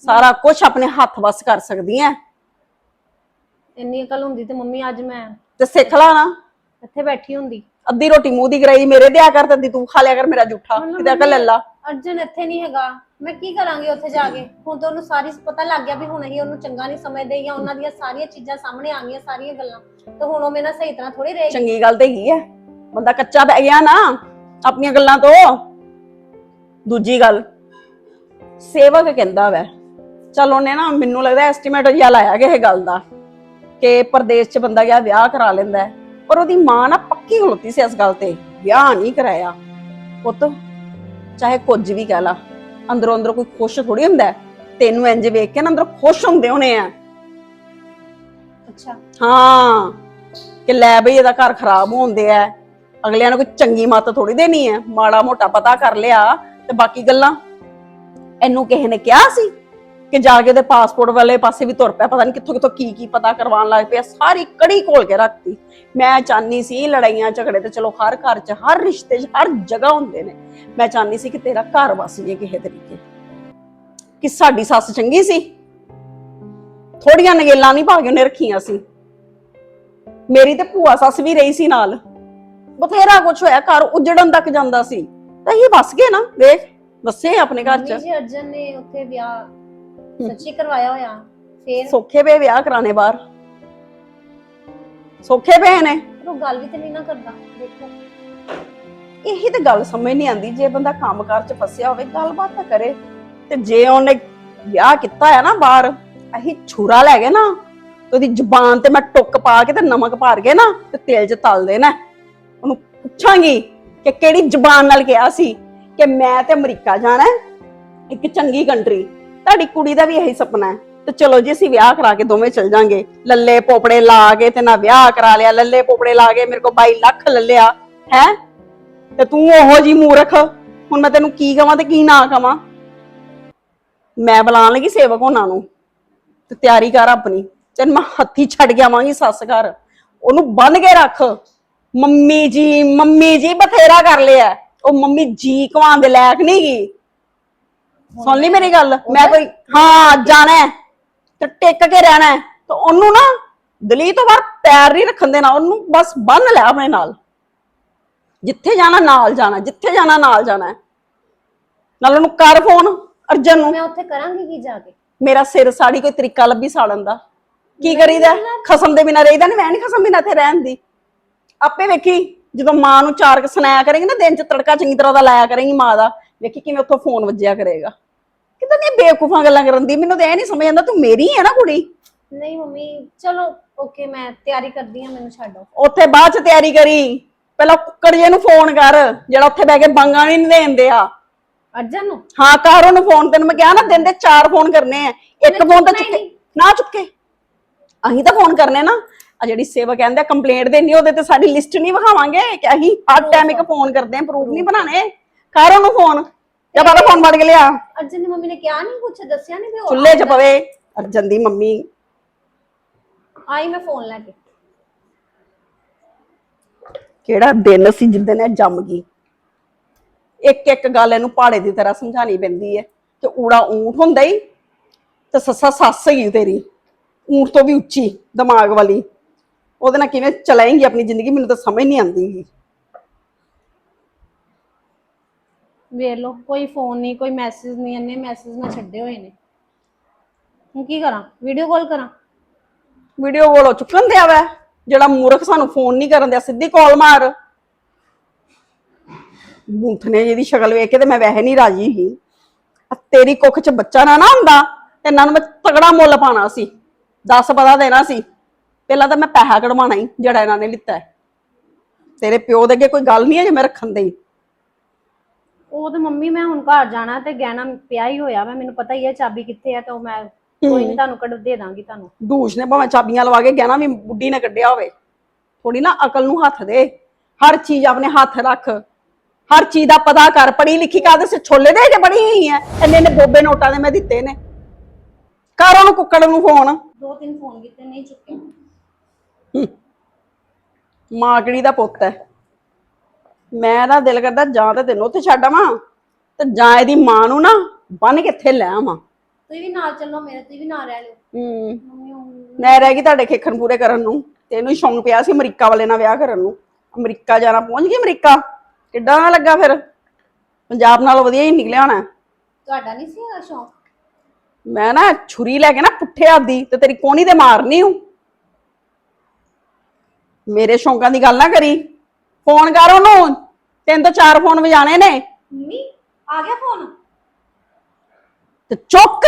S6: ਸਾਰਾ ਕੁਝ ਆਪਣੇ ਹੱਥ ਵਸ ਕਰ ਸਕਦੀਆਂ।
S2: ਇੰਨੀ ਅਕਲ ਹੁੰਦੀ ਤੇ ਮੰਮੀ ਅੱਜ ਮੈਂ
S6: ਤੇ ਸਿੱਖ ਲਾ ਨਾ।
S2: ਇੱਥੇ ਬੈਠੀ ਹੁੰਦੀ।
S6: ਅੱਧੀ ਰੋਟੀ ਮੂੰਹ ਦੀ ਗਰਾਈ ਮੇਰੇ ਦਿਆ ਕਰ ਦਿੰਦੀ ਤੂੰ ਖਾ ਲਿਆ ਕਰ ਮੇਰਾ ਜੂਠਾ। ਕਿਤੇ ਅਕਲ ਲੈ ਲਾ
S2: ਅਰਜਨ ਇੱਥੇ ਨਹੀਂ ਹੈਗਾ। ਮੈਂ ਕੀ ਕਰਾਂਗੀ ਉੱਥੇ ਜਾ ਕੇ? ਹੁਣ ਤਾਂ ਉਹਨੂੰ ਸਾਰੀ ਪਤਾ ਲੱਗ ਗਿਆ ਵੀ ਹੁਣ ਅਸੀਂ ਉਹਨੂੰ ਚੰਗਾ ਨਹੀਂ ਸਮਝਦੇ ਜਾਂ ਉਹਨਾਂ ਦੀਆਂ ਸਾਰੀਆਂ ਚੀਜ਼ਾਂ ਸਾਹਮਣੇ ਆ ਗਈਆਂ ਸਾਰੀਆਂ ਗੱਲਾਂ। ਤੇ ਹੁਣ ਉਹ ਮੇਰੇ ਨਾਲ ਸਹੀ ਤਰ੍ਹਾਂ ਥੋੜੀ ਰਹੇਗੀ।
S6: ਚੰਗੀ ਗੱਲ ਤੇ ਕੀ ਹੈ ਬੰਦਾ ਕੱਚਾ ਬਹਿ ਗਿਆ ਨਾ ਆਪਣੀਆਂ ਗੱਲਾਂ ਤੋਂ। ਦੂਜੀ ਗੱਲ ਸੇਵਕ ਕਹਿੰਦਾ ਵੈ। ਚਲ ਉਹਨੇ ਨਾ ਮੈਨੂੰ ਲੱਗਦਾ ਐਸਟੀਮੇਟ ਜਿਹਾ ਲਾਇਆ ਕਿ ਇਹ ਗੱਲ ਦਾ। ਕਿ ਪਰਦੇਸ਼ 'ਚ ਬੰਦਾ ਗਿਆ ਵਿਆਹ ਕਰਾ ਲੈਂਦਾ। ਹੈ। ਪਰ ਉਹਦੀ ਮਾਂ ਨਾ ਪੱਕੀ ਖਲੋਤੀ ਸੀ ਇਸ ਗੱਲ ਤੇ ਵਿਆਹ ਨਹੀਂ ਕਰਾਇਆ। ਪੁੱਤ ਚਾਹੇ ਕੁਝ ਵੀ ਕਹਿ ਲਾ ਅੰਦਰੋਂ ਅੰਦਰੋਂ ਕੋਈ ਖੁਸ਼ ਥੋੜੀ ਹੁੰਦਾ ਹੈ। ਤੈਨੂੰ ਇੰਜ ਵੇਖ ਕੇ ਨਾ ਅੰਦਰੋਂ ਖੁਸ਼ ਹੁੰਦੇ ਹੋਣੇ ਆ।
S2: ਅੱਛਾ।
S6: ਹਾਂ ਕਿ ਲੈ ਬਈ ਇਹਦਾ ਘਰ ਖਰਾਬ ਹੁੰਦੇ ਆ ਅਗਲਿਆਂ ਨੂੰ ਕੋਈ ਚੰਗੀ ਮੱਤ ਥੋੜੀ ਦੇਣੀ ਹੈ। ਮਾੜਾ ਮੋਟਾ ਪਤਾ ਕਰ ਲਿਆ ਤੇ ਬਾਕੀ ਗੱਲਾਂ। ਇਹਨੂੰ ਕਿਸੇ ਨੇ ਕਿਹਾ ਸੀ? ਕਿ ਜਾ ਕੇ ਉਹਦੇ ਪਾਸਪੋਰਟ ਵਾਲੇ ਪਾਸੇ ਵੀ ਤੁਰ ਪਿਆ, ਪਤਾ ਨਹੀਂ ਕਿੱਥੋਂ ਕਿੱਥੋਂ ਕੀ ਕੀ ਪਤਾ ਕਰਵਾਉਣ ਲੱਗ ਪਿਆ, ਸਾਰੀ ਕੜੀ ਘੋਲ ਕੇ ਰੱਖਤੀ। ਮੈਂ ਚਾਹਨੀ ਸੀ ਲੜਾਈਆਂ, ਝਗੜੇ ਤੇ ਚਲੋ ਹਰ ਘਰ 'ਚ, ਹਰ ਰਿਸ਼ਤੇ 'ਚ, ਹਰ ਜਗ੍ਹਾ ਹੁੰਦੇ ਨੇ। ਮੈਂ ਚਾਹਨੀ ਸੀ ਕਿ ਤੇਰਾ ਘਰ ਵਸ ਜੇ ਕਿਸੇ ਤਰੀਕੇ ਕਿ ਸਾਡੀ ਸੱਸ ਚੰਗੀ ਸੀ? ਥੋੜੀਆਂ ਨਗੇਲਾਂ ਨਹੀਂ ਪਾ ਕੇ ਉਹਨੇ ਰੱਖੀਆਂ ਸੀ। ਮੇਰੀ ਤੇ ਭੂਆ ਸੱਸ ਵੀ ਰਹੀ ਸੀ ਨਾਲ। ਬਥੇਰਾ ਕੁਝ ਹੋਇਆ, ਘਰ ਉਜੜਨ ਤੱਕ ਜਾਂਦਾ ਸੀ। ਤਾਂ ਇਹ ਵਸ ਗਏ ਨਾ, ਵੇਖ, ਵਸੇ ਆਪਣੇ ਘਰ ਚ।
S2: ਜੀ, ਅਰਜਨ ਨੇ ਉੱਥੇ ਵਿਆਹ ਸੱਚੀ ਕਰਵਾਇਆ ਹੋਇਆ। ਫੇਰ?
S6: ਸੌਖੇ ਪਏ ਵਿਆਹ ਕਰਾਣੇ ਬਾਹਰ। ਸੌਖੇ ਪਏ ਨੇ।
S2: ਪਰ ਉਹ ਗੱਲ ਵੀ ਤੇ ਨਹੀਂ ਨਾ ਕਰਦਾ। ਦੇਖੋ।
S6: ਇਹੀ ਤੇ ਗੱਲ ਸਮਝ ਨਹੀਂ ਆਉਂਦੀ। ਜੇ ਬੰਦਾ ਕੰਮਕਾਰ ਚ ਫਸਿਆ ਹੋਵੇ ਗੱਲਬਾਤ ਤਾਂ ਕਰੇ। ਤੇ ਜੇ ਉਹਨੇ ਵਿਆਹ ਕੀਤਾ ਹੈ ਨਾ ਬਾਹਰ ਅਹੀ ਛੁਰਾ ਲੈ ਗਏ ਨਾ। ਤੇ ਉਹਦੀ ਜ਼ੁਬਾਨ ਤੇ ਮੈਂ ਟੁੱਕ ਪਾ ਕੇ ਤੇ ਨਮਕ ਭਰ ਕੇ ਨਾ ਤੇ ਤੇਲ 'ਚ ਤਲ ਦੇਣਾ ਉਹਨੂੰ ਪੁੱਛਾਂਗੀ ਕਿ ਕਿਹੜੀ ਜ਼ੁਬਾਨ ਨਾਲ ਕਿਹਾ ਸੀ ਕਿ ਮੈਂ ਤੇ ਅਮਰੀਕਾ ਜਾਣਾ ਹੈ, ਇੱਕ ਚੰਗੀ ਕੰਟਰੀ। ਤੁਹਾਡੀ ਕੁੜੀ ਦਾ ਵੀ ਇਹੀ ਸੁਪਨਾ ਹੈ। ਤੇ ਚਲੋ ਜੀ, ਅਸੀਂ ਵਿਆਹ ਕਰਾ ਕੇ ਦੋਵੇਂ ਚਲ ਜਾਾਂਗੇ। ਲੱਲੇ ਪੋਪੜੇ ਲਾ ਕੇ ਤੇ ਨਾ ਵਿਆਹ ਕਰਾ ਲਿਆ। ਲੱਲੇ ਪੋਪੜੇ ਲਾ ਕੇ ਮੇਰੇ ਕੋਲ 22 ਲੱਖ ਲੱਲਿਆ, ਹੈ? ਤੇ ਤੂੰ ਉਹੋ ਜੀ ਮੂਰਖ। ਹੁਣ ਮੈਂ ਤੈਨੂੰ ਕੀ ਕਵਾਂ ਤੇ ਕੀ ਨਾ ਕਵਾਂ? ਮੈਂ ਬੁਲਾਉਣ ਲੱਗੀ ਸੇਵਕ ਹੋਣਾ ਨੂੰ। ਤੇ ਤਿਆਰੀ ਕਰ ਆਪਣੀ। ਤੈਨੂੰ ਮੈਂ ਹੱਥੀ ਛੱਡ ਕੇ ਆਵਾਂਗੀ ਸੱਸ ਘਰ। ਉਹਨੂੰ ਬੰਨ ਕੇ ਰੱਖ। ਮੰਮੀ ਜੀ ਮੰਮੀ ਜੀ ਬਥੇਰਾ ਕਰ ਲਿਆ। ਉਹ ਮੰਮੀ ਜੀ ਕਵਾਉਣ ਦੇ ਲਾਇਕ ਨਹੀਂ ਗਈ ਸੁਣ ਲਈ ਮੇਰੀ ਗੱਲ? ਮੈਂ ਕੋਈ ਹਾਂ ਜਾਣਾ ਹੈ ਤੇ ਟਿਕ ਕੇ ਰਹਿਣਾ ਹੈ। ਤੇ ਉਹਨੂੰ ਨਾ ਦਲੀ ਤੋਂ ਬਾਹਰ ਪੈਰ ਨਹੀਂ ਰੱਖਣ ਦੇਣਾ ਉਹਨੂੰ ਬਸ ਬੰਨ ਲੈ ਆਪਣੇ ਨਾਲ। ਜਿੱਥੇ ਜਾਣਾ ਨਾਲ ਜਾਣਾ ਜਿੱਥੇ ਜਾਣਾ ਨਾਲ ਜਾਣਾ। ਨਾਲ ਉਹਨੂੰ ਕਰ ਫੋਨ ਅਰਜਨ ਨੂੰ।
S2: ਮੈਂ ਉੱਥੇ ਕਰਾਂਗੀ ਕੀ ਜਾ ਕੇ?
S6: ਮੇਰਾ ਸਿਰ ਸਾੜੀ ਕੋਈ ਤਰੀਕਾ ਲੱਭੀ ਸਾੜਨ ਦਾ। ਕੀ ਕਰੀਦਾ ਖਸਮ ਦੇ ਬਿਨਾ ਰਹੀਦਾ ਨਹੀਂ ਮੈਂ ਨਹੀਂ ਖਸਮ ਬਿਨਾ ਇੱਥੇ ਰਹਿਣ ਦੀ। ਆਪੇ ਵੇਖੀ ਜਦੋਂ ਮਾਂ ਨੂੰ ਚਾਰ ਕ ਸੁਣਾਇਆ ਕਰੇਗੀ ਨਾ ਦਿਨ ਚ ਤੜਕਾ ਚੰਗੀ ਤਰ੍ਹਾਂ ਦਾ ਲਾਇਆ ਕਰੇਗੀ ਮਾਂ ਦਾ। ਵੇਖੀ ਕਿਵੇਂ ਉੱਥੋਂ ਫੋਨ ਵੱਜਿਆ ਕਰੇਗਾ। ਕਿਦਾਂ ਨਹੀਂ ਬੇਵਕੂਫਾਂ ਗੱਲਾਂ ਕਰਨ ਦੀ ਮੈਨੂੰ ਤਾਂ ਇਹ ਨਹੀਂ ਸਮਝ ਆਉਂਦਾ ਤੂੰ ਮੇਰੀ ਹੈ ਨਾ ਕੁੜੀ?
S2: ਨਹੀਂ ਮੰਮੀ ਚਲੋ ਓਕੇ ਮੈਂ ਤਿਆਰੀ ਕਰਦੀ ਹਾਂ ਮੈਨੂੰ ਛੱਡੋ
S6: ਉੱਥੇ ਬਾਅਦ ਚ ਤਿਆਰੀ ਕਰੀ। ਪਹਿਲਾਂ ਕੁੱਕੜ ਜੇ ਨੂੰ ਫੋਨ ਕਰ ਜਿਹੜਾ ਉੱਥੇ ਬਹਿ ਕੇ ਬੰਗਾ ਨਹੀਂ ਦੇਂਦੇ ਆ।
S2: ਅਰਜਨ ਨੂੰ?
S6: ਹਾਂ ਕਰ ਉਹਨੂੰ ਫੋਨ ਤੈਨੂੰ ਮੈਂ ਕਿਹਾ ਨਾ ਦਿਨ ਦੇ ਚਾਰ ਫੋਨ ਕਰਨੇ ਆ। ਇੱਕ ਫੋਨ ਤਾਂ ਚੁੱਕੇ। ਨਾ ਚੁੱਕੇ। ਅਸੀਂ ਤਾਂ ਫੋਨ ਕਰਨੇ ਨਾ। ਆ ਜਿਹੜੀ ਸੇਵਾ ਕਹਿੰਦੇ ਕੰਪਲੇਂਟ ਦੇਣੀ ਉਹਦੇ ਤੇ ਸਾਡੀ ਲਿਸਟ ਨਹੀਂ ਵਿਖਾਵਾਂਗੇ ਕਿ ਅਸੀਂ ਹਰ ਟਾਈਮ ਇੱਕ ਫੋਨ ਕਰਦੇ ਆ ਪ੍ਰੂਫ ਨਹੀਂ ਬਣਾਣੇ ਕਰ ਉਹਨੂੰ ਫੋਨ। ਜਾਂ ਬਾਅਦ ਫੋਨ ਫੜ ਕੇ ਲਿਆ।
S2: ਅਰਜਨ ਦੀ ਮੰਮੀ ਨੇ ਕਿਹਾ ਨਹੀਂ ਕੁਛ ਦੱਸਿਆ ਨਹੀਂ ਵੀ ਉਹ
S6: ਚੁੱਲ੍ਹੇ 'ਚ ਪਵੇ। ਅਰਜਨ ਦੀ ਮੰਮੀ।
S2: ਆਈ ਮੈਂ ਫੋਨ ਲੈ ਕੇ।
S6: ਕਿਹੜਾ ਦਿਨ ਸੀ ਜਿੱਦਣ ਇਹ ਜੰਮ ਗਈ। ਇੱਕ ਇੱਕ ਗੱਲ ਇਹਨੂੰ ਪਹਾੜੇ ਦੀ ਤਰ੍ਹਾਂ ਸਮਝਾਣੀ ਪੈਂਦੀ ਹੈ। ਕਿ ਊੜਾ ਊਂਠ ਹੁੰਦਾ ਹੀ ਤੇ ਸੱਸਾ ਸੱਸ ਹੀ ਤੇਰੀ। ਊਂਠ ਤੋਂ ਵੀ ਉੱਚੀ ਦਿਮਾਗ ਵਾਲੀ। ਉਹਦੇ ਨਾਲ ਕਿਵੇਂ ਚਲਾਏਂਗੀ ਆਪਣੀ ਜ਼ਿੰਦਗੀ ਮੈਨੂੰ ਤਾਂ ਸਮਝ ਨਹੀਂ ਆਉਂਦੀ
S2: ਵੇਖ ਲਓ, ਕੋਈ ਫੋਨ ਨਹੀਂ ਕੋਈ ਮੈਸੇਜ ਨਹੀਂ ਇੰਨੇ ਮੈਸੇਜ ਮੈਂ ਛੱਡੇ ਹੋਏ ਨੇ। ਹੁਣ ਕੀ ਕਰਾਂ? ਵੀਡੀਓ ਕਾਲ ਕਰਾਂ?
S6: ਵੀਡੀਓ ਕੋਲੋਂ ਚੁੱਕਣ ਦਿਆ ਵੈ, ਜਿਹੜਾ ਮੂਰਖ ਸਾਨੂੰ ਫੋਨ ਨਹੀਂ ਕਰਨ ਦਿਆ, ਸਿੱਧੀ ਕਾਲ ਮਾਰ। ਮੂੰਥਨੇ ਜਿਹਦੀ ਸ਼ਕਲ ਵੇਖ ਕੇ ਤੇ ਮੈਂ ਵੈਸੇ ਨਹੀਂ ਰਾਜੀ ਸੀ। ਤੇਰੀ ਕੁੱਖ 'ਚ ਬੱਚਾ ਨਾ ਨਾ ਹੁੰਦਾ, ਤੇ ਇਹਨਾਂ ਨੂੰ ਮੈਂ ਤਗੜਾ ਮੁੱਲ ਪਾਣਾ ਸੀ, ਦੱਸ ਪਤਾ ਦੇਣਾ ਸੀ। ਪਹਿਲਾਂ ਤਾਂ ਮੈਂ ਪੈਸਾ ਕਢਵਾਉਣਾ ਹੀ, ਜਿਹੜਾ ਇਹਨਾਂ ਨੇ ਲਿੱਤਾ ਤੇਰੇ ਪਿਓ ਦੇ ਅੱਗੇ ਕੋਈ ਗੱਲ ਨਹੀਂ ਹੈ ਜੇ ਮੈਂ ਰੱਖਣ ਦੇ
S2: ਉਹ ਤੇ ਮੰਮੀ ਮੈਂ ਹੁਣ ਘਰ ਜਾਣਾ ਤੇ ਗਹਿਣਾ ਪਿਆ ਹੀ ਹੋਇਆ ਵਾ ਮੈਨੂੰ ਪਤਾ ਹੀ ਹੈ ਚਾਬੀ ਕਿੱਥੇ ਆ ਤੇ ਉਹ ਮੈਂ ਕੋਈ ਨਹੀਂ ਤੁਹਾਨੂੰ ਕੱਢ ਦੇ ਦਾਂਗੀ ਤੁਹਾਨੂੰ।
S6: ਦੂਸ਼ ਨੇ ਭਾਵੇਂ ਚਾਬੀਆਂ ਲਵਾ ਕੇ ਗਹਿਣਾ ਵੀ ਬੁੱਢੀ ਨੇ ਕੱਢਿਆ ਹੋਵੇ। ਥੋੜੀ ਨਾ ਅਕਲ ਨੂੰ ਹੱਥ ਦੇ। ਹਰ ਚੀਜ਼ ਆਪਣੇ ਹੱਥ ਰੱਖ। ਹਰ ਚੀਜ਼ ਦਾ ਪਤਾ ਕਰ ਪੜੀ ਲਿਖੀ ਕਾਹਦੇ ਸੇ ਛੋਲੇ ਦੇ ਜੇ ਬਣੀ ਹੋਈ ਐ? ਇੰਨੇ ਨੇ ਬੋਬੇ ਨੋਟਾਂ ਦੇ ਮੈਂ ਦਿੱਤੇ ਨੇ। ਕਰ ਉਹਨੂੰ ਕੁੱਕੜ ਨੂੰ ਫੋਨ।
S2: ਦੋ ਤਿੰਨ ਫੋਨ ਕੀਤੇ ਨਹੀਂ ਚੁੱਕੇ।
S6: ਮਾਕੜੀ ਦਾ ਪੁੱਤ ਹੈ ਮੈਂ ਤਾਂ ਦਿਲ ਕਰਦਾ ਜਾਂ ਤਾਂ ਤੈਨੂੰ ਉੱਥੇ ਛੱਡ ਆਵਾਂ ਤੇ ਜਾਂ ਇਹਦੀ ਮਾਂ ਨੂੰ ਨਾ ਬੰਨ ਕੇ ਇੱਥੇ ਲੈ ਆਵਾਂ।
S2: ਤੁਸੀਂ ਵੀ ਨਾਲ ਚੱਲੋ ਮੇਰੇ ਤੇ ਵੀ ਨਾਲ ਰਹਿ ਲਿਓ।
S6: ਹੂੰ।
S2: ਮੰਮੀ ਉਹ-
S6: ਮੈਂ ਰਹਿ ਗਈ ਤੁਹਾਡੇ ਖੇਖਣ ਪੂਰੇ ਕਰਨ ਨੂੰ। ਤੈਨੂੰ ਹੀ ਸ਼ੌਂਕ ਪਿਆ ਸੀ ਅਮਰੀਕਾ ਵਾਲੇ ਨਾਲ ਵਿਆਹ ਕਰਨ ਨੂੰ। ਅਮਰੀਕਾ ਜਾਣਾ ਪਹੁੰਚ ਗਈ ਅਮਰੀਕਾ? ਕਿੱਦਾਂ ਲੱਗਾ ਫਿਰ? ਪੰਜਾਬ ਨਾਲੋਂ ਵਧੀਆ ਹੀ ਨਿਕਲਿਆ ਹੋਣਾ।
S2: ਤੁਹਾਡਾ ਨਹੀਂ ਸੀ ਹੈਗਾ ਸ਼ੌਂਕ?
S6: ਮੈਂ ਨਾ ਛੁਰੀ ਲੈ ਕੇ ਨਾ ਪੁੱਠੇ ਆਦੀ ਤੇ ਤੇਰੀ ਕੋਣੀ ਤੇ ਮਾਰਨੀ ਹੂੰ। ਮੇਰੇ ਸ਼ੌਂਕਾਂ ਦੀ ਗੱਲ ਨਾ ਕਰੀ। ਫੋਨ ਕਰ ਉਹਨੂੰ। ਤਿੰਨ ਤੋਂ ਚਾਰ ਫੋਨ ਵਜਾਣੇ ਨੇ।
S2: ਮੰਮੀ ਆ ਗਿਆ ਫੋਨ?
S6: ਤੇ ਚੁੱਕ।